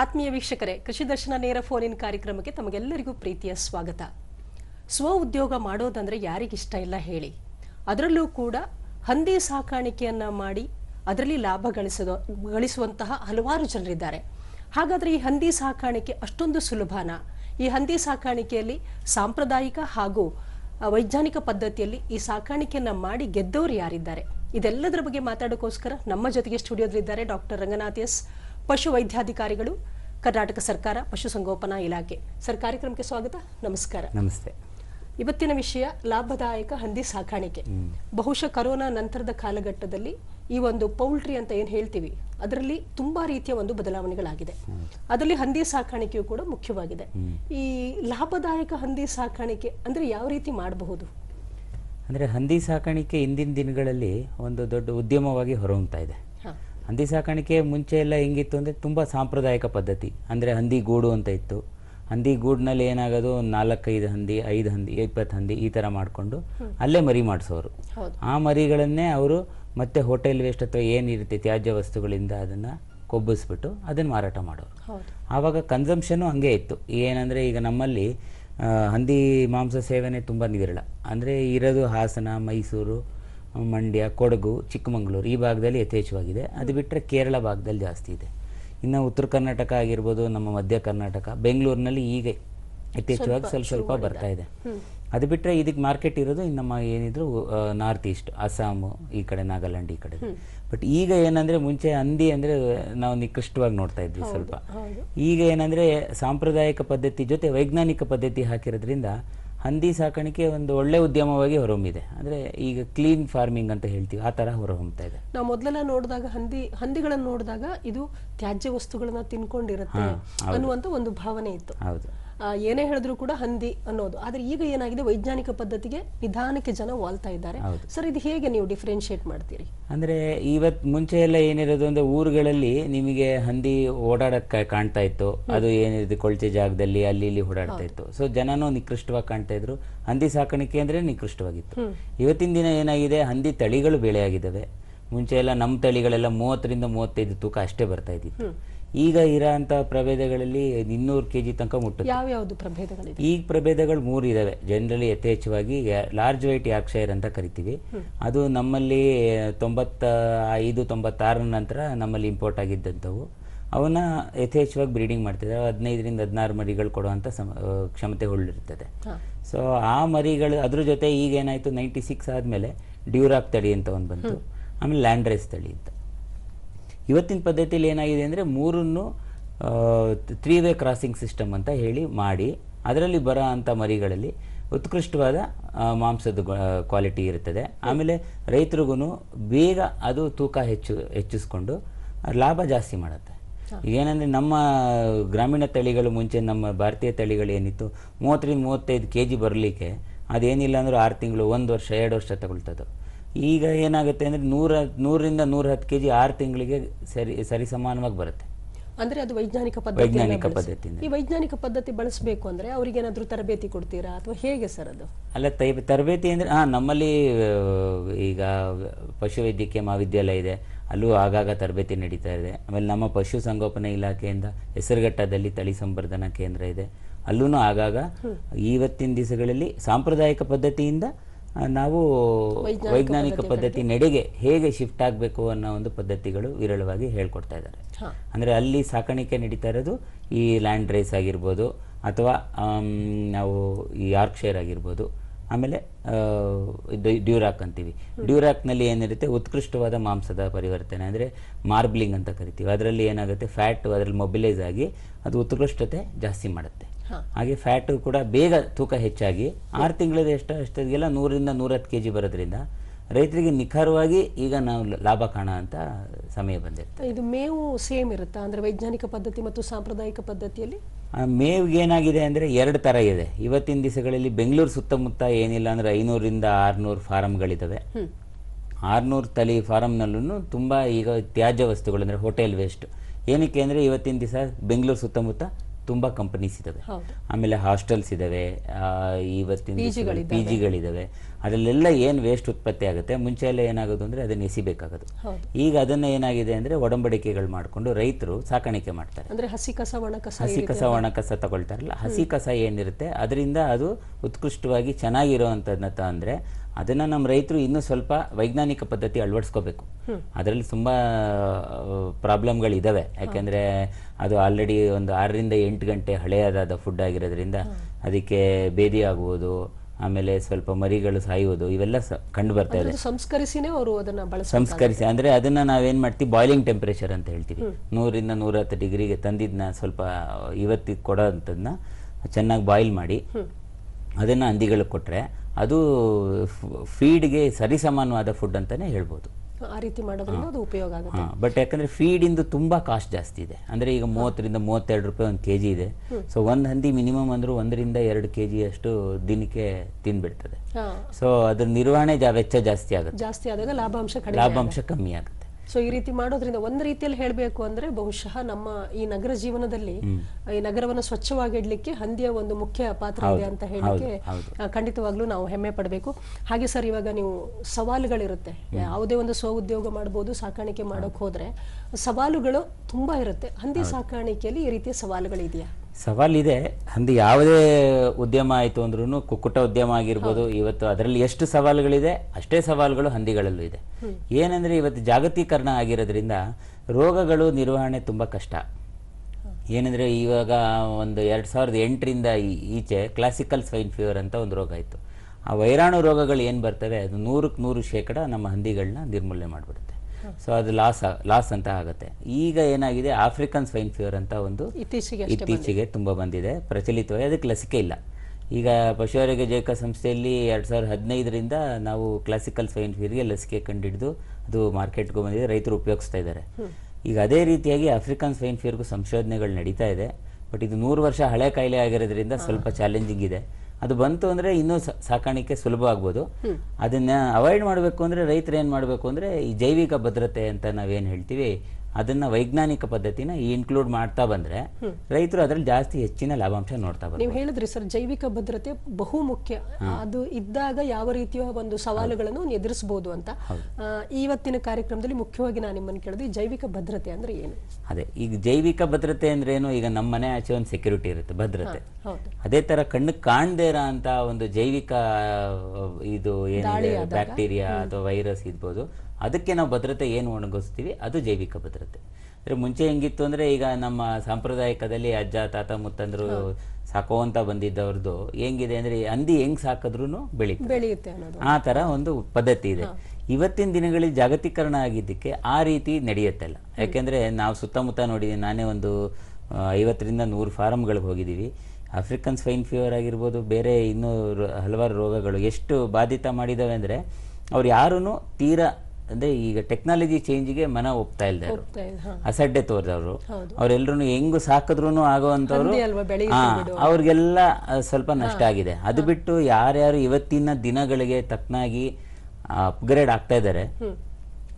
ಆತ್ಮೀಯ ವೀಕ್ಷಕರೇ, ಕೃಷಿ ದರ್ಶನ ನೇರ ಫೋನ್ ಇನ್ ಕಾರ್ಯಕ್ರಮಕ್ಕೆ ತಮಗೆಲ್ಲರಿಗೂ ಪ್ರೀತಿಯ ಸ್ವಾಗತ. ಸ್ವ ಉದ್ಯೋಗ ಮಾಡೋದಂದ್ರೆ ಯಾರಿಗಿಷ್ಟ ಇಲ್ಲ ಹೇಳಿ. ಅದರಲ್ಲೂ ಕೂಡ ಹಂದಿ ಸಾಕಾಣಿಕೆಯನ್ನ ಮಾಡಿ ಅದರಲ್ಲಿ ಲಾಭ ಗಳಿಸೋದು, ಗಳಿಸುವಂತಹ ಹಲವಾರು ಜನರಿದ್ದಾರೆ. ಹಾಗಾದ್ರೆ ಈ ಹಂದಿ ಸಾಕಾಣಿಕೆ ಅಷ್ಟೊಂದು ಸುಲಭನ? ಈ ಹಂದಿ ಸಾಕಾಣಿಕೆಯಲ್ಲಿ ಸಾಂಪ್ರದಾಯಿಕ ಹಾಗೂ ವೈಜ್ಞಾನಿಕ ಪದ್ಧತಿಯಲ್ಲಿ ಈ ಸಾಕಾಣಿಕೆಯನ್ನ ಮಾಡಿ ಗೆದ್ದವರು ಯಾರಿದ್ದಾರೆ? ಇದೆಲ್ಲದರ ಬಗ್ಗೆ ಮಾತಾಡೋಕ್ಕೋಸ್ಕರ ನಮ್ಮ ಜೊತೆಗೆ ಸ್ಟುಡಿಯೋದಲ್ಲಿದ್ದಾರೆ ಡಾಕ್ಟರ್ ರಂಗನಾಥ್ ಎಸ್. ಪಶು ವೈದ್ಯಾಧಿಕಾರಿಗಳು ಕರ್ನಾಟಕ ಸರ್ಕಾರ ಪಶುಸಂಗೋಪನಾ ಇಲಾಖೆ. ಸರ್ ಕಾರ್ಯಕ್ರಮಕ್ಕೆ ಸ್ವಾಗತ. ನಮಸ್ಕಾರ. ನಮಸ್ತೆ. ಇವತ್ತಿನ ವಿಷಯ ಲಾಭದಾಯಕ ಹಂದಿ ಸಾಕಾಣಿಕೆ. ಬಹುಶಃ ಕರೋನಾ ನಂತರದ ಕಾಲಘಟ್ಟದಲ್ಲಿ ಈ ಒಂದು ಪೌಲ್ಟ್ರಿ ಅಂತ ಏನು ಹೇಳ್ತೀವಿ ಅದರಲ್ಲಿ ತುಂಬಾ ರೀತಿಯ ಒಂದು ಬದಲಾವಣೆಗಳಾಗಿದೆ. ಅದರಲ್ಲಿ ಹಂದಿ ಸಾಕಾಣಿಕೆಯು ಕೂಡ ಮುಖ್ಯವಾಗಿದೆ. ಈ ಲಾಭದಾಯಕ ಹಂದಿ ಸಾಕಾಣಿಕೆ ಅಂದ್ರೆ ಯಾವ ರೀತಿ ಮಾಡಬಹುದು? ಅಂದರೆ ಹಂದಿ ಸಾಕಾಣಿಕೆ ಇಂದಿನ ದಿನಗಳಲ್ಲಿ ಒಂದು ದೊಡ್ಡ ಉದ್ಯಮವಾಗಿ ಹೊರಹೊಮ್ತಾ ಇದೆ. ಹಂದಿ ಸಾಕಾಣಿಕೆ ಮುಂಚೆ ಎಲ್ಲ ಹೆಂಗಿತ್ತು ಅಂದರೆ ತುಂಬ ಸಾಂಪ್ರದಾಯಿಕ ಪದ್ಧತಿ. ಅಂದರೆ ಹಂದಿ ಗೂಡು ಅಂತ ಇತ್ತು. ಹಂದಿ ಗೂಡಿನಲ್ಲಿ ಏನಾಗೋದು? ನಾಲ್ಕೈದು ಹಂದಿ ಐದು ಹಂದಿ ಇಪ್ಪತ್ತು ಹಂದಿ ಈ ಥರ ಮಾಡಿಕೊಂಡು ಅಲ್ಲೇ ಮರಿ ಮಾಡಿಸೋರು. ಆ ಮರಿಗಳನ್ನೇ ಅವರು ಮತ್ತೆ ಹೋಟೆಲ್ ವೇಸ್ಟ್ ಅಥವಾ ಏನಿರುತ್ತೆ ತ್ಯಾಜ್ಯ ವಸ್ತುಗಳಿಂದ ಅದನ್ನು ಕೊಬ್ಬಿಸ್ಬಿಟ್ಟು ಅದನ್ನು ಮಾರಾಟ ಮಾಡೋರು. ಆವಾಗ ಕನ್ಸಂಪ್ಷನು ಹಂಗೆ ಇತ್ತು. ಏನಂದರೆ ಈಗ ನಮ್ಮಲ್ಲಿ ಹಂದಿ ಮಾಂಸ ಸೇವನೆ ತುಂಬ ನಿರಳ ಅಂದರೆ ಇರೋದು ಹಾಸನ ಮೈಸೂರು ಮಂಡ್ಯ ಕೊಡಗು ಚಿಕ್ಕಮಗಳೂರು ಈ ಭಾಗದಲ್ಲಿ ಯಥೇಚ್ಛವಾಗಿದೆ. ಅದು ಬಿಟ್ಟರೆ ಕೇರಳ ಭಾಗದಲ್ಲಿ ಜಾಸ್ತಿ ಇದೆ. ಇನ್ನು ಉತ್ತರ ಕರ್ನಾಟಕ ಆಗಿರ್ಬೋದು ನಮ್ಮ ಮಧ್ಯ ಕರ್ನಾಟಕ ಬೆಂಗಳೂರಿನಲ್ಲಿ ಈಗ ಯಥೇಚ್ಛವಾಗಿ ಸ್ವಲ್ಪ ಸ್ವಲ್ಪ ಬರ್ತಾ ಇದೆ. ಅದು ಬಿಟ್ಟರೆ ಇದಕ್ಕೆ ಮಾರ್ಕೆಟ್ ಇರೋದು ಇನ್ನು ನಮ್ಮ ಏನಿದ್ರು ನಾರ್ತ್ ಈಸ್ಟ್ ಅಸ್ಸಾಮು ಈ ಕಡೆ ನಾಗಾಲ್ಯಾಂಡ್ ಈ ಕಡೆ ಬಟ್ ಈಗ ಏನಂದ್ರೆ ಮುಂಚೆ ಹಂದಿ ಅಂದ್ರೆ ನಾವು ನಿಕೃಷ್ಟವಾಗಿ ನೋಡ್ತಾ ಇದ್ವಿ ಸ್ವಲ್ಪ. ಈಗ ಏನಂದ್ರೆ ಸಾಂಪ್ರದಾಯಿಕ ಪದ್ಧತಿ ಜೊತೆ ವೈಜ್ಞಾನಿಕ ಪದ್ಧತಿ ಹಾಕಿರೋದ್ರಿಂದ ಹಂದಿ ಸಾಕಾಣಿಕೆ ಒಂದು ಒಳ್ಳೆ ಉದ್ಯಮವಾಗಿ ಹೊರಹೊಮ್ಮಿದೆ. ಅಂದ್ರೆ ಈಗ ಕ್ಲೀನ್ ಫಾರ್ಮಿಂಗ್ ಅಂತ ಹೇಳ್ತೀವಿ ಆ ತರ ಹೊರಹೊಮ್ತಾ ಇದೆ. ನಾವು ಮೊದಲೆಲ್ಲ ನೋಡಿದಾಗ ಹಂದಿ ಹಂದಿಗಳನ್ನ ನೋಡಿದಾಗ ಇದು ತ್ಯಾಜ್ಯ ವಸ್ತುಗಳನ್ನ ತಿನ್ಕೊಂಡಿರುತ್ತೆ ಅನ್ನುವಂತ ಒಂದು ಭಾವನೆ ಇತ್ತು. ಹೌದು. ಏನೇ ಹೇಳಿದ್ರು ಕೂಡ ಹಂದಿ ಅನ್ನೋದು. ಆದ್ರೆ ಈಗ ಏನಾಗಿದೆ? ವೈಜ್ಞಾನಿಕ ಪದ್ಧತಿಗೆ ನಿಧಾನಕ್ಕೆ ಜನ ವಾಲ್ತಾ ಇದ್ದಾರೆ. ಸರ್ ಇದು ಹೇಗೆ ನೀವು ಡಿಫ್ರೆನ್ಶಿಯೇಟ್ ಮಾಡ್ತೀರಿ? ಅಂದ್ರೆ ಇವತ್ತು ಮುಂಚೆ ಎಲ್ಲ ಏನಿರೋದು ಅಂದ್ರೆ ಊರುಗಳಲ್ಲಿ ನಿಮಗೆ ಹಂದಿ ಓಡಾಡಕ್ಕೆ ಕಾಣ್ತಾ ಇತ್ತು. ಅದು ಏನಿದೆ? ಕೊಳಚೆ ಜಾಗದಲ್ಲಿ ಅಲ್ಲಿ ಇಲ್ಲಿ ಓಡಾಡ್ತಾ ಇತ್ತು. ಸೊ ಜನನು ನಿಕೃಷ್ಟವಾಗಿ ಕಾಣ್ತಾ ಇದ್ರು. ಹಂದಿ ಸಾಕಾಣಿಕೆ ಅಂದ್ರೆ ನಿಕೃಷ್ಟವಾಗಿತ್ತು. ಇವತ್ತಿನ ದಿನ ಏನಾಗಿದೆ? ಹಂದಿ ತಳಿಗಳು ಬೆಳೆಯಾಗಿದ್ದಾವೆ. ಮುಂಚೆ ಎಲ್ಲ ನಮ್ಮ ತಳಿಗಳೆಲ್ಲ ಮೂವತ್ತರಿಂದ ಮೂವತ್ತೈದು ತೂಕ ಅಷ್ಟೇ ಬರ್ತಾ ಇದ್ದಿತ್ತು. ಈಗ ಇರೋ ಅಂಥ ಪ್ರಭೇದಗಳಲ್ಲಿ ಇನ್ನೂರು ಕೆ ಜಿ ತನಕ ಮುಟ್ಟುತ್ತೆ. ಯಾವ ಯಾವ್ದು ಪ್ರಭೇದಗಳಿದೆ? ಈ ಪ್ರಭೇದಗಳು ಮೂರು ಇದಾವೆ. ಜನರಲಿ ಯಥೇಚ್ಛವಾಗಿ ಲಾರ್ಜ್ ವೈಟ್ ಯಾಕ್ಷೈರ್ ಅಂತ ಕರಿತೀವಿ. ಅದು ನಮ್ಮಲ್ಲಿ ತೊಂಬತ್ತ ಐದು ತೊಂಬತ್ತಾರರ ನಂತರ ನಮ್ಮಲ್ಲಿ ಇಂಪೋರ್ಟ್ ಆಗಿದ್ದಂಥವು. ಅವನ್ನ ಯಥೇಚ್ಛವಾಗಿ ಬ್ರೀಡಿಂಗ್ ಮಾಡ್ತಿದ್ದಾರೆ. ಹದಿನೈದರಿಂದ ಹದಿನಾರು ಮರಿಗಳು ಕೊಡುವಂಥ ಸಮ ಕ್ಷಮತೆ ಉಳ್ಳಿರ್ತದೆ ಸೊ ಆ ಮರಿಗಳು ಅದ್ರ ಜೊತೆ ಈಗ ಏನಾಯ್ತು ನೈಂಟಿ ಸಿಕ್ಸ್ ಆದಮೇಲೆ ಡ್ಯೂರಾಕ್ ತಳಿ ಅಂತ ಒಂದು ಬಂತು. ಆಮೇಲೆ ಲ್ಯಾಂಡ್ರೇಸ್ ತಳಿ ಅಂತ. ಇವತ್ತಿನ ಪದ್ಧತಿಯಲ್ಲಿ ಏನಾಗಿದೆ ಅಂದರೆ ಮೂರನ್ನು ತ್ರೀ ವೇ ಕ್ರಾಸಿಂಗ್ ಸಿಸ್ಟಮ್ ಅಂತ ಹೇಳಿ ಮಾಡಿ, ಅದರಲ್ಲಿ ಬರೋ ಅಂಥ ಮರಿಗಳಲ್ಲಿ ಉತ್ಕೃಷ್ಟವಾದ ಮಾಂಸದ ಕ್ವಾಲಿಟಿ ಇರುತ್ತದೆ ಆಮೇಲೆ ರೈತರಿಗೂ ಬೇಗ ಅದು ತೂಕ ಹೆಚ್ಚು, ಹೆಚ್ಚಿಸ್ಕೊಂಡು ಲಾಭ ಜಾಸ್ತಿ ಮಾಡುತ್ತೆ. ಏನಂದರೆ ನಮ್ಮ ಗ್ರಾಮೀಣ ತಳಿಗಳು ಮುಂಚೆ ನಮ್ಮ ಭಾರತೀಯ ತಳಿಗಳು ಏನಿತ್ತು, ಮೂವತ್ತರಿಂದ ಮೂವತ್ತೈದು ಕೆ ಜಿ ಬರಲಿಕ್ಕೆ ಅದೇನಿಲ್ಲ ಅಂದ್ರೆ ಆರು ತಿಂಗಳು, ಒಂದು ವರ್ಷ, ಎರಡು ವರ್ಷ ತಗೊಳ್ತದ್ದು. ಈಗ ಏನಾಗುತ್ತೆ ಅಂದರೆ ನೂರ ನೂರರಿಂದ ನೂರ ಹತ್ತು ಕೆ ಜಿ ಆರು ತಿಂಗಳಿಗೆ ಸರಿ ಸರಿ ಸಮಾನವಾಗಿ ಬರುತ್ತೆ. ಅಂದ್ರೆ ಅದು ವೈಜ್ಞಾನಿಕ ಪದ್ಧತಿ ವೈಜ್ಞಾನಿಕ ಪದ್ಧತಿ ಈ ವೈಜ್ಞಾನಿಕ ಪದ್ಧತಿ ಬಳಸಬೇಕು ಅಂದ್ರೆ ಅವ್ರಿಗೆ ಏನಾದ್ರೂ ತರಬೇತಿ ಕೊಡ್ತೀರಾ ಅಥವಾ ಹೇಗೆ ಸರ್ ಅದು? ಅಲ್ಲ ತೈ ತರಬೇತಿ ಅಂದರೆ ಹಾಂ ನಮ್ಮಲ್ಲಿ ಈಗ ಪಶುವೈದ್ಯಕೀಯ ಮಹಾವಿದ್ಯಾಲಯ ಇದೆ. ಅಲ್ಲೂ ಆಗಾಗ ತರಬೇತಿ ನಡೀತಾ ಇದೆ. ಆಮೇಲೆ ನಮ್ಮ ಪಶು ಸಂಗೋಪನೆ ಇಲಾಖೆಯಿಂದ ಹೆಸರುಘಟ್ಟದಲ್ಲಿ ತಳಿ ಸಂವರ್ಧನಾ ಕೇಂದ್ರ ಇದೆ. ಅಲ್ಲೂ ಆಗಾಗ ಇವತ್ತಿನ ದಿವಸಗಳಲ್ಲಿ ಸಾಂಪ್ರದಾಯಿಕ ಪದ್ಧತಿಯಿಂದ ನಾವು ವೈಜ್ಞಾನಿಕ ಪದ್ಧತಿ ನಡೆಗೆ ಹೇಗೆ ಶಿಫ್ಟ್ ಆಗಬೇಕು ಅನ್ನೋ ಒಂದು ಪದ್ಧತಿಗಳು ವಿರಳವಾಗಿ ಹೇಳ್ಕೊಡ್ತಾ ಇದ್ದಾರೆ. ಅಂದ್ರೆ ಅಲ್ಲಿ ಸಾಕಾಣಿಕೆ ನಡೀತಾ ಇರೋದು ಈ ಲ್ಯಾಂಡ್ ರೇಸ್ ಆಗಿರ್ಬೋದು ಅಥವಾ ನಾವು ಈ ಯಾರ್ಕ್ಷೈರ್ ಆಗಿರ್ಬೋದು. ಆಮೇಲೆ ಡ್ಯೂರಾಕ್ ಅಂತೀವಿ. ಡ್ಯೂರಾಕ್ನಲ್ಲಿ ಏನಿರುತ್ತೆ? ಉತ್ಕೃಷ್ಟವಾದ ಮಾಂಸದ ಪರಿವರ್ತನೆ. ಅಂದರೆ ಮಾರ್ಬ್ಲಿಂಗ್ ಅಂತ ಕರಿತೀವಿ. ಅದರಲ್ಲಿ ಏನಾಗುತ್ತೆ? ಫ್ಯಾಟ್ ಅದರಲ್ಲಿ ಮೊಬಿಲೈಸ್ ಆಗಿ ಅದು ಉತ್ಕೃಷ್ಟತೆ ಜಾಸ್ತಿ ಮಾಡುತ್ತೆ. ಹಾಗೆ ಫ್ಯಾಟ್ ಕೂಡ ಬೇಗ ತೂಕ ಹೆಚ್ಚಾಗಿ ಆರು ತಿಂಗಳದ ಎಷ್ಟು ಅಷ್ಟೊತ್ತಿಗೆಲ್ಲ ನೂರರಿಂದ ನೂರತ್ತು ಕೆ ಜಿ ಬರೋದ್ರಿಂದ ರೈತರಿಗೆ ನಿಖರವಾಗಿ ಈಗ ನಾವು ಲಾಭ ಕಾಣೋ ಅಂತ ಸಮಯ ಬಂದಿರುತ್ತೆ. ಇದು ಮೇವು ಸೇಮ್ ಇರುತ್ತಾ? ಅಂದ್ರೆ ವೈಜ್ಞಾನಿಕ ಪದ್ಧತಿ ಮತ್ತು ಸಾಂಪ್ರದಾಯಿಕ ಪದ್ಧತಿಯಲ್ಲಿ? ಮೇವಿಗೆ ಏನಾಗಿದೆ ಅಂದರೆ ಎರಡು ಥರ ಇದೆ. ಇವತ್ತಿನ ದಿವಸಗಳಲ್ಲಿ ಬೆಂಗಳೂರು ಸುತ್ತಮುತ್ತ ಏನಿಲ್ಲ ಅಂದರೆ ಐನೂರಿಂದ ಆರುನೂರು ಫಾರಮ್ಗಳಿದ್ದಾವೆ ಆರುನೂರು ತಳಿ ಫಾರಮ್ನಲ್ಲೂ ತುಂಬ ಈಗ ತ್ಯಾಜ್ಯ ವಸ್ತುಗಳು ಅಂದರೆ ಹೋಟೆಲ್ ವೇಸ್ಟ್ ಏನಕ್ಕೆ ಅಂದರೆ ಇವತ್ತಿನ ದಿವಸ ಬೆಂಗಳೂರು ಸುತ್ತಮುತ್ತ ತುಂಬ ಕಂಪನೀಸ್ ಇದಾವೆ. ಆಮೇಲೆ ಹಾಸ್ಟೆಲ್ಸ್ ಇದ್ದಾವೆ ಆ, ಇವತ್ತಿನ ಪಿ ಜಿಗಳಿದಾವೆ ಅದರಲ್ಲೆಲ್ಲ ಏನು ವೇಸ್ಟ್ ಉತ್ಪತ್ತಿ ಆಗುತ್ತೆ? ಮುಂಚೆ ಎಲ್ಲ ಏನಾಗೋದು ಅಂದರೆ ಅದನ್ನು ಎಸಿಬೇಕಾಗೋದು. ಈಗ ಅದನ್ನ ಏನಾಗಿದೆ ಅಂದರೆ ಒಡಂಬಡಿಕೆಗಳು ಮಾಡಿಕೊಂಡು ರೈತರು ಸಾಕಾಣಿಕೆ ಮಾಡ್ತಾರೆ. ಅಂದ್ರೆ ಹಸಿ ಕಸ ಒಣ ಕಸ ಹಸಿ ಕಸ ಒಣ ಕಸ ತಗೊಳ್ತಾರಲ್ಲ ಹಸಿ ಕಸ ಏನಿರುತ್ತೆ ಅದರಿಂದ ಅದು ಉತ್ಕೃಷ್ಟವಾಗಿ ಚೆನ್ನಾಗಿರೋವಂಥದ್ದನ್ನ ತಂದರೆ ಅದನ್ನು ನಮ್ಮ ರೈತರು ಇನ್ನೂ ಸ್ವಲ್ಪ ವೈಜ್ಞಾನಿಕ ಪದ್ಧತಿ ಅಳವಡಿಸ್ಕೋಬೇಕು. ಅದರಲ್ಲಿ ತುಂಬ ಪ್ರಾಬ್ಲಮ್ಗಳಿದ್ದಾವೆ ಯಾಕೆಂದರೆ ಅದು ಆಲ್ರೆಡಿ ಒಂದು ಆರರಿಂದ ಎಂಟು ಗಂಟೆ ಹಳೆಯದಾದ ಫುಡ್ ಆಗಿರೋದ್ರಿಂದ ಅದಕ್ಕೆ ಬೇದಿ ಆಗುವುದು ಆಮೇಲೆ ಸ್ವಲ್ಪ ಮರಿಗಳು ಸಾಯುವುದು ಇವೆಲ್ಲ ಕಂಡು ಬರ್ತಾ ಇದೆ. ಸಂಸ್ಕರಿಸಿನೇ ಅವರು ಅದನ್ನ ಬಳಸ ಸಂಸ್ಕರಿಸಿ ಅಂದ್ರೆ ಅದನ್ನ ನಾವೇನ್ ಮಾಡ್ತೀವಿ? ಬಾಯ್ಲಿಂಗ್ ಟೆಂಪರೇಚರ್ ಅಂತ ಹೇಳ್ತೀವಿ. ನೂರಿಂದ ನೂರಹತ್ತು ಡಿಗ್ರಿಗೆ ತಂದಿದ್ನ ಸ್ವಲ್ಪ ಇವತ್ತಿಗೆ ಕೊಡೋ ಅಂಥದ್ದನ್ನ ಚೆನ್ನಾಗಿ ಬಾಯ್ಲ್ ಮಾಡಿ ಅದನ್ನ ಹಂದಿಗಳಿಗೆ ಕೊಟ್ರೆ ಅದು ಫೀಡ್ಗೆ ಸರಿಸಮಾನವಾದ ಫುಡ್ ಅಂತಾನೆ ಹೇಳ್ಬೋದು. ಆ ರೀತಿ ಮಾಡೋದ್ರಿಂದ ಅದು ಉಪಯೋಗ ಆಗುತ್ತೆ. ಬಟ್ ಯಾಕಂದ್ರೆ ಫೀಡಿಂದು ತುಂಬಾ ಕಾಸ್ಟ್ ಜಾಸ್ತಿ ಇದೆ. ಅಂದ್ರೆ ಈಗ ಮೂವತ್ತರಿಂದ ಮೂವತ್ತೆರಡು ರೂಪಾಯಿ ಒಂದು ಕೆಜಿ ಇದೆ. ಸೊ ಒಂದು ಹಂದಿ ಮಿನಿಮಮ್ ಅಂದ್ರೂ ಒಂದರಿಂದ ಎರಡು ಕೆ ಅಷ್ಟು ದಿನಕ್ಕೆ ತಿನ್ಬಿಡ್ತದೆ. ಹಾ. ಸೊ ಅದ್ರ ನಿರ್ವಹಣೆ ವೆಚ್ಚ ಜಾಸ್ತಿ ಆಗುತ್ತೆ. ಜಾಸ್ತಿ ಆದಾಗ ಲಾಭಾಂಶ ಲಾಭಾಂಶ ಕಮ್ಮಿ ಆಗುತ್ತೆ. ಸೊ ಈ ರೀತಿ ಮಾಡೋದ್ರಿಂದ ಒಂದು ರೀತಿಯಲ್ಲಿ ಹೇಳಬೇಕು ಅಂದ್ರೆ ಬಹುಶಃ ನಮ್ಮ ಈ ನಗರ ಜೀವನದಲ್ಲಿ ಈ ನಗರವನ್ನು ಸ್ವಚ್ಛವಾಗಿಡ್ಲಿಕ್ಕೆ ಹಂದಿಯ ಒಂದು ಮುಖ್ಯ ಪಾತ್ರ ಇದೆ ಅಂತ ಹೇಳಿಕೆ. ಖಂಡಿತವಾಗ್ಲೂ ನಾವು ಹೆಮ್ಮೆ ಪಡಬೇಕು. ಹಾಗೆ ಸರ್ ಇವಾಗ ನೀವು ಸವಾಲುಗಳಿರುತ್ತೆ. ಯಾವುದೇ ಒಂದು ಸ್ವ ಉದ್ಯೋಗ ಮಾಡ್ಬೋದು ಸಾಕಾಣಿಕೆ ಮಾಡೋಕ್ ಹೋದ್ರೆ ಸವಾಲುಗಳು ತುಂಬಾ ಇರುತ್ತೆ. ಹಂದಿ. ಸಾಕಾಣಿಕೆಯಲ್ಲಿ ಈ ರೀತಿಯ ಸವಾಲುಗಳಿದೆಯಾ? ಸವಾಲಿದೆ. ಹಂದಿ ಯಾವುದೇ ಉದ್ಯಮ ಆಯಿತು ಅಂದ್ರೂ ಕುಕ್ಕುಟ ಉದ್ಯಮ ಆಗಿರ್ಬೋದು ಇವತ್ತು ಅದರಲ್ಲಿ ಎಷ್ಟು ಸವಾಲುಗಳಿದೆ ಅಷ್ಟೇ ಸವಾಲುಗಳು ಹಂದಿಗಳಲ್ಲೂ ಇದೆ. ಏನಂದ್ರೆ ಇವತ್ತು ಜಾಗತೀಕರಣ ಆಗಿರೋದ್ರಿಂದ ರೋಗಗಳು ನಿರ್ವಹಣೆ ತುಂಬ ಕಷ್ಟ. ಏನಂದ್ರೆ ಇವಾಗ ಒಂದು ಎರಡು ಸಾವಿರದ ಎಂಟರಿಂದ ಈಚೆ ಕ್ಲಾಸಿಕಲ್ ಸ್ವೈನ್ ಫೀವರ್ ಅಂತ ಒಂದು ರೋಗ ಇತ್ತು ಆ ವೈರಾಣು ರೋಗಗಳು ಏನು ಬರ್ತವೆ ಅದು ನೂರಕ್ಕೆ ನೂರು ಶೇಕಡ ನಮ್ಮ ಹಂದಿಗಳನ್ನ ನಿರ್ಮೂಲನೆ ಮಾಡಿಬಿಡುತ್ತೆ. ಸೊ ಅದು ಲಾಸ್ ಲಾಸ್ ಅಂತ ಆಗುತ್ತೆ. ಈಗ ಏನಾಗಿದೆ? ಆಫ್ರಿಕನ್ ಸ್ವೈನ್ ಫೀವರ್ ಅಂತ ಒಂದು ಇತ್ತೀಚೆಗೆ ಇತ್ತೀಚೆಗೆ ತುಂಬ ಬಂದಿದೆ. ಪ್ರಚಲಿತವಾಗಿ ಅದಕ್ಕೆ ಲಸಿಕೆ ಇಲ್ಲ. ಈಗ ಪಶುಆರೋಗ್ಯ ಜೈಕ ಸಂಸ್ಥೆಯಲ್ಲಿ ಎರಡು ಸಾವಿರದ ಹದಿನೈದರಿಂದ ನಾವು ಕ್ಲಾಸಿಕಲ್ ಸ್ವೈನ್ ಫೀವರ್ಗೆ ಲಸಿಕೆ ಕಂಡಿಡಿದು ಅದು ಮಾರ್ಕೆಟ್ಗೂ ಬಂದಿದೆ. ರೈತರು ಉಪಯೋಗಿಸ್ತಾ ಇದ್ದಾರೆ. ಈಗ ಅದೇ ರೀತಿಯಾಗಿ ಆಫ್ರಿಕನ್ ಸ್ವೈನ್ ಫೀವರ್ಗೂ ಸಂಶೋಧನೆಗಳು ನಡೀತಾ ಇದೆ. ಬಟ್ ಇದು ನೂರು ವರ್ಷ ಹಳೆ ಕಾಯಿಲೆ ಆಗಿರೋದ್ರಿಂದ ಸ್ವಲ್ಪ ಚಾಲೆಂಜಿಂಗ್ ಇದೆ. ಅದು ಬಂತು ಅಂದ್ರೆ ಇನ್ನೂ ಸ- ಸಾಕಾಣಿಕೆ ಸುಲಭ ಆಗ್ಬೋದು. ಅದನ್ನ ಅವಾಯ್ಡ್ ಮಾಡಬೇಕು ಅಂದ್ರೆ ರೈತರು ಏನು ಮಾಡಬೇಕು ಅಂದ್ರೆ ಈ ಜೈವಿಕ ಭದ್ರತೆ ಅಂತ ನಾವೇನ್ ಹೇಳ್ತೀವಿ ಅದನ್ನ ವೈಜ್ಞಾನಿಕ ಪದ್ಧತಿನ ಇನ್ಕ್ಲೂಡ್ ಮಾಡ್ತಾ ಬಂದ್ರೆ ರೈತರು ಅದರಲ್ಲಿ ಜಾಸ್ತಿ ಹೆಚ್ಚಿನ ಲಾಭಾಂಶ ನೋಡ್ತಾ ಬರ್ತಾರೆ ನೀವು ಹೇಳಿದ್ರಿ ಸರ್ ಜೈವಿಕ ಭದ್ರತೆ ಬಹು ಮುಖ್ಯ. ಅದು ಇದ್ದಾಗ ಯಾವ ರೀತಿಯ ಒಂದು ಸವಾಲುಗಳನ್ನು ಎದುರಿಸಬಹುದು ಅಂತ. ಇವತ್ತಿನ ಕಾರ್ಯಕ್ರಮದಲ್ಲಿ ಮುಖ್ಯವಾಗಿ ನಾನು ನಿಮ್ಮನ್ನು ಕೇಳಿದ್ರೆ ಜೈವಿಕ ಭದ್ರತೆ ಅಂದ್ರೆ ಏನು? ಅದೇ ಈಗ ಜೈವಿಕ ಭದ್ರತೆ ಅಂದ್ರೆ ಏನು? ಈಗ ನಮ್ಮ ಮನೆ ಆಚೆ ಒಂದು ಸೆಕ್ಯೂರಿಟಿ ಇರುತ್ತೆ ಭದ್ರತೆ. ಅದೇ ತರ ಕಣ್ಣು ಕಾಣದೇ ಇರೋ ಅಂತ ಒಂದು ಜೈವಿಕ ಇದು ಏನಿದೆ ಬ್ಯಾಕ್ಟೀರಿಯಾ ಅಥವಾ ವೈರಸ್ ಇರ್ಬೋದು. ಅದಕ್ಕೆ ನಾವು ಭದ್ರತೆ ಏನು ಒಣಗಿಸ್ತೀವಿ? ಅದು ಜೈವಿಕ ಭದ್ರತೆ. ಅಂದರೆ ಮುಂಚೆ ಹೆಂಗಿತ್ತು ಅಂದರೆ ಈಗ ನಮ್ಮ ಸಾಂಪ್ರದಾಯಿಕದಲ್ಲಿ ಅಜ್ಜ ತಾತ ಮುತ್ತಂದ್ರು ಸಾಕೋಂತ ಬಂದಿದ್ದವ್ರದ್ದು ಹೆಂಗಿದೆ ಅಂದರೆ ಹಂದಿ ಹೆಂಗ್ ಸಾಕಿದ್ರು ಬೆಳೀತಾರೆ ಬೆಳೆಯುತ್ತೆ ಅನ್ನೋದು. ಆ ಥರ ಒಂದು ಪದ್ಧತಿ ಇದೆ. ಇವತ್ತಿನ ದಿನಗಳಲ್ಲಿ ಜಾಗತೀಕರಣ ಆಗಿದ್ದಕ್ಕೆ ಆ ರೀತಿ ನಡೆಯುತ್ತಲ್ಲ. ಯಾಕೆಂದ್ರೆ ನಾವು ಸುತ್ತಮುತ್ತ ನೋಡಿದ್ದೀವಿ ನಾನೇ ಒಂದು ಐವತ್ತರಿಂದ ನೂರು ಫಾರಮ್ಗಳಿಗೆ ಹೋಗಿದ್ದೀವಿ. ಆಫ್ರಿಕನ್ ಸ್ವೈನ್ ಫೀವರ್ ಆಗಿರ್ಬೋದು ಬೇರೆ ಇನ್ನೂ ಹಲವಾರು ರೋಗಗಳು ಎಷ್ಟು ಬಾಧಿತ ಮಾಡಿದ್ದಾವೆ ಅಂದರೆ ಅವ್ರು ಯಾರೂ ತೀರಾ ಅಂದ್ರೆ ಈಗ ಟೆಕ್ನಾಲಜಿ ಚೇಂಜ್ಗೆ ಮನ ಒಪ್ತಾ ಹಾ. ಅಸಡ್ಡೆ ತೋರಿದವರು. ಅವರೆಲ್ಲರೂ ಹೆಂಗು ಸಾಕಿದ್ರು ಆಗುವಂಥವ್ರು ಬಿಡು. ಅವ್ರಿಗೆಲ್ಲ ಸ್ವಲ್ಪ ನಷ್ಟ ಆಗಿದೆ. ಅದು ಬಿಟ್ಟು ಯಾರ್ಯಾರು ಇವತ್ತಿನ ದಿನಗಳಿಗೆ ತಕ್ಕನಾಗಿ ಅಪ್ಗ್ರೇಡ್ ಆಗ್ತಾ ಇದ್ದಾರೆ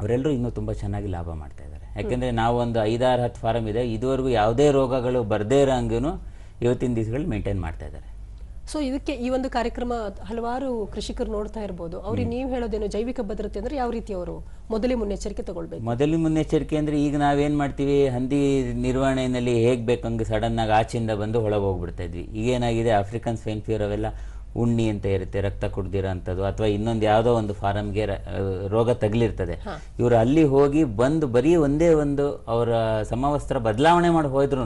ಅವರೆಲ್ಲರೂ ಇನ್ನೂ ತುಂಬಾ ಚೆನ್ನಾಗಿ ಲಾಭ ಮಾಡ್ತಾ ಇದ್ದಾರೆ. ಯಾಕೆಂದ್ರೆ ನಾವು ಒಂದು ಐದಾರು ಹತ್ತು ಫಾರಮ್ ಇದೆ ಇದುವರೆಗೂ ಯಾವುದೇ ರೋಗಗಳು ಬರದೇ ಇರೋ ಹಂಗೂ ಇವತ್ತಿನ ದಿವಸಗಳು ಮೇಂಟೈನ್ ಮಾಡ್ತಾ ಇದ್ದಾರೆ. ಸೊ ಇದಕ್ಕೆ ಈ ಒಂದು ಕಾರ್ಯಕ್ರಮ ಹಲವಾರು ಕೃಷಿಕರು ನೋಡ್ತಾ ಇರ್ಬೋದು. ಅವ್ರಿಗೆ ನೀವು ಹೇಳೋದೇನು ಜೈವಿಕ ಭದ್ರತೆ ಅಂದ್ರೆ ಯಾವ ರೀತಿ ಅವರು ಮೊದಲೇ ಮುನ್ನೆಚ್ಚರಿಕೆ ತಗೊಳ್ಬೇಕು? ಮೊದಲೇ ಮುನ್ನೆಚ್ಚರಿಕೆ ಅಂದ್ರೆ ಈಗ ನಾವೇನ್ ಮಾಡ್ತೀವಿ ಹಂದಿ ನಿರ್ವಹಣೆಯಲ್ಲಿ ಹೇಗ್ ಬೇಕಂಗೆ ಸಡನ್ ಆಗಿ ಆಚೆಯಿಂದ ಬಂದು ಒಳಗೆ ಹೋಗ್ಬಿಡ್ತಾ ಇದ್ವಿ. ಈಗೇನಾಗಿದೆ ಆಫ್ರಿಕನ್ ಸ್ವೈನ್ ಫ್ಯೂರ್ ಅವೆಲ್ಲ ಉಣ್ಣಿ ಅಂತ ಇರುತ್ತೆ ರಕ್ತ ಕುಡ್ದಿರೋ ಅಂಥದ್ದು. ಅಥವಾ ಇನ್ನೊಂದು ಯಾವುದೋ ಒಂದು ಫಾರಮ್ಗೆ ರೋಗ ತಗಲಿರ್ತದೆ. ಇವರು ಅಲ್ಲಿ ಹೋಗಿ ಬಂದು ಬರೀ ಒಂದೇ ಒಂದು ಅವರ ಸಮವಸ್ತ್ರ ಬದಲಾವಣೆ ಮಾಡಿ ಹೋದ್ರೂ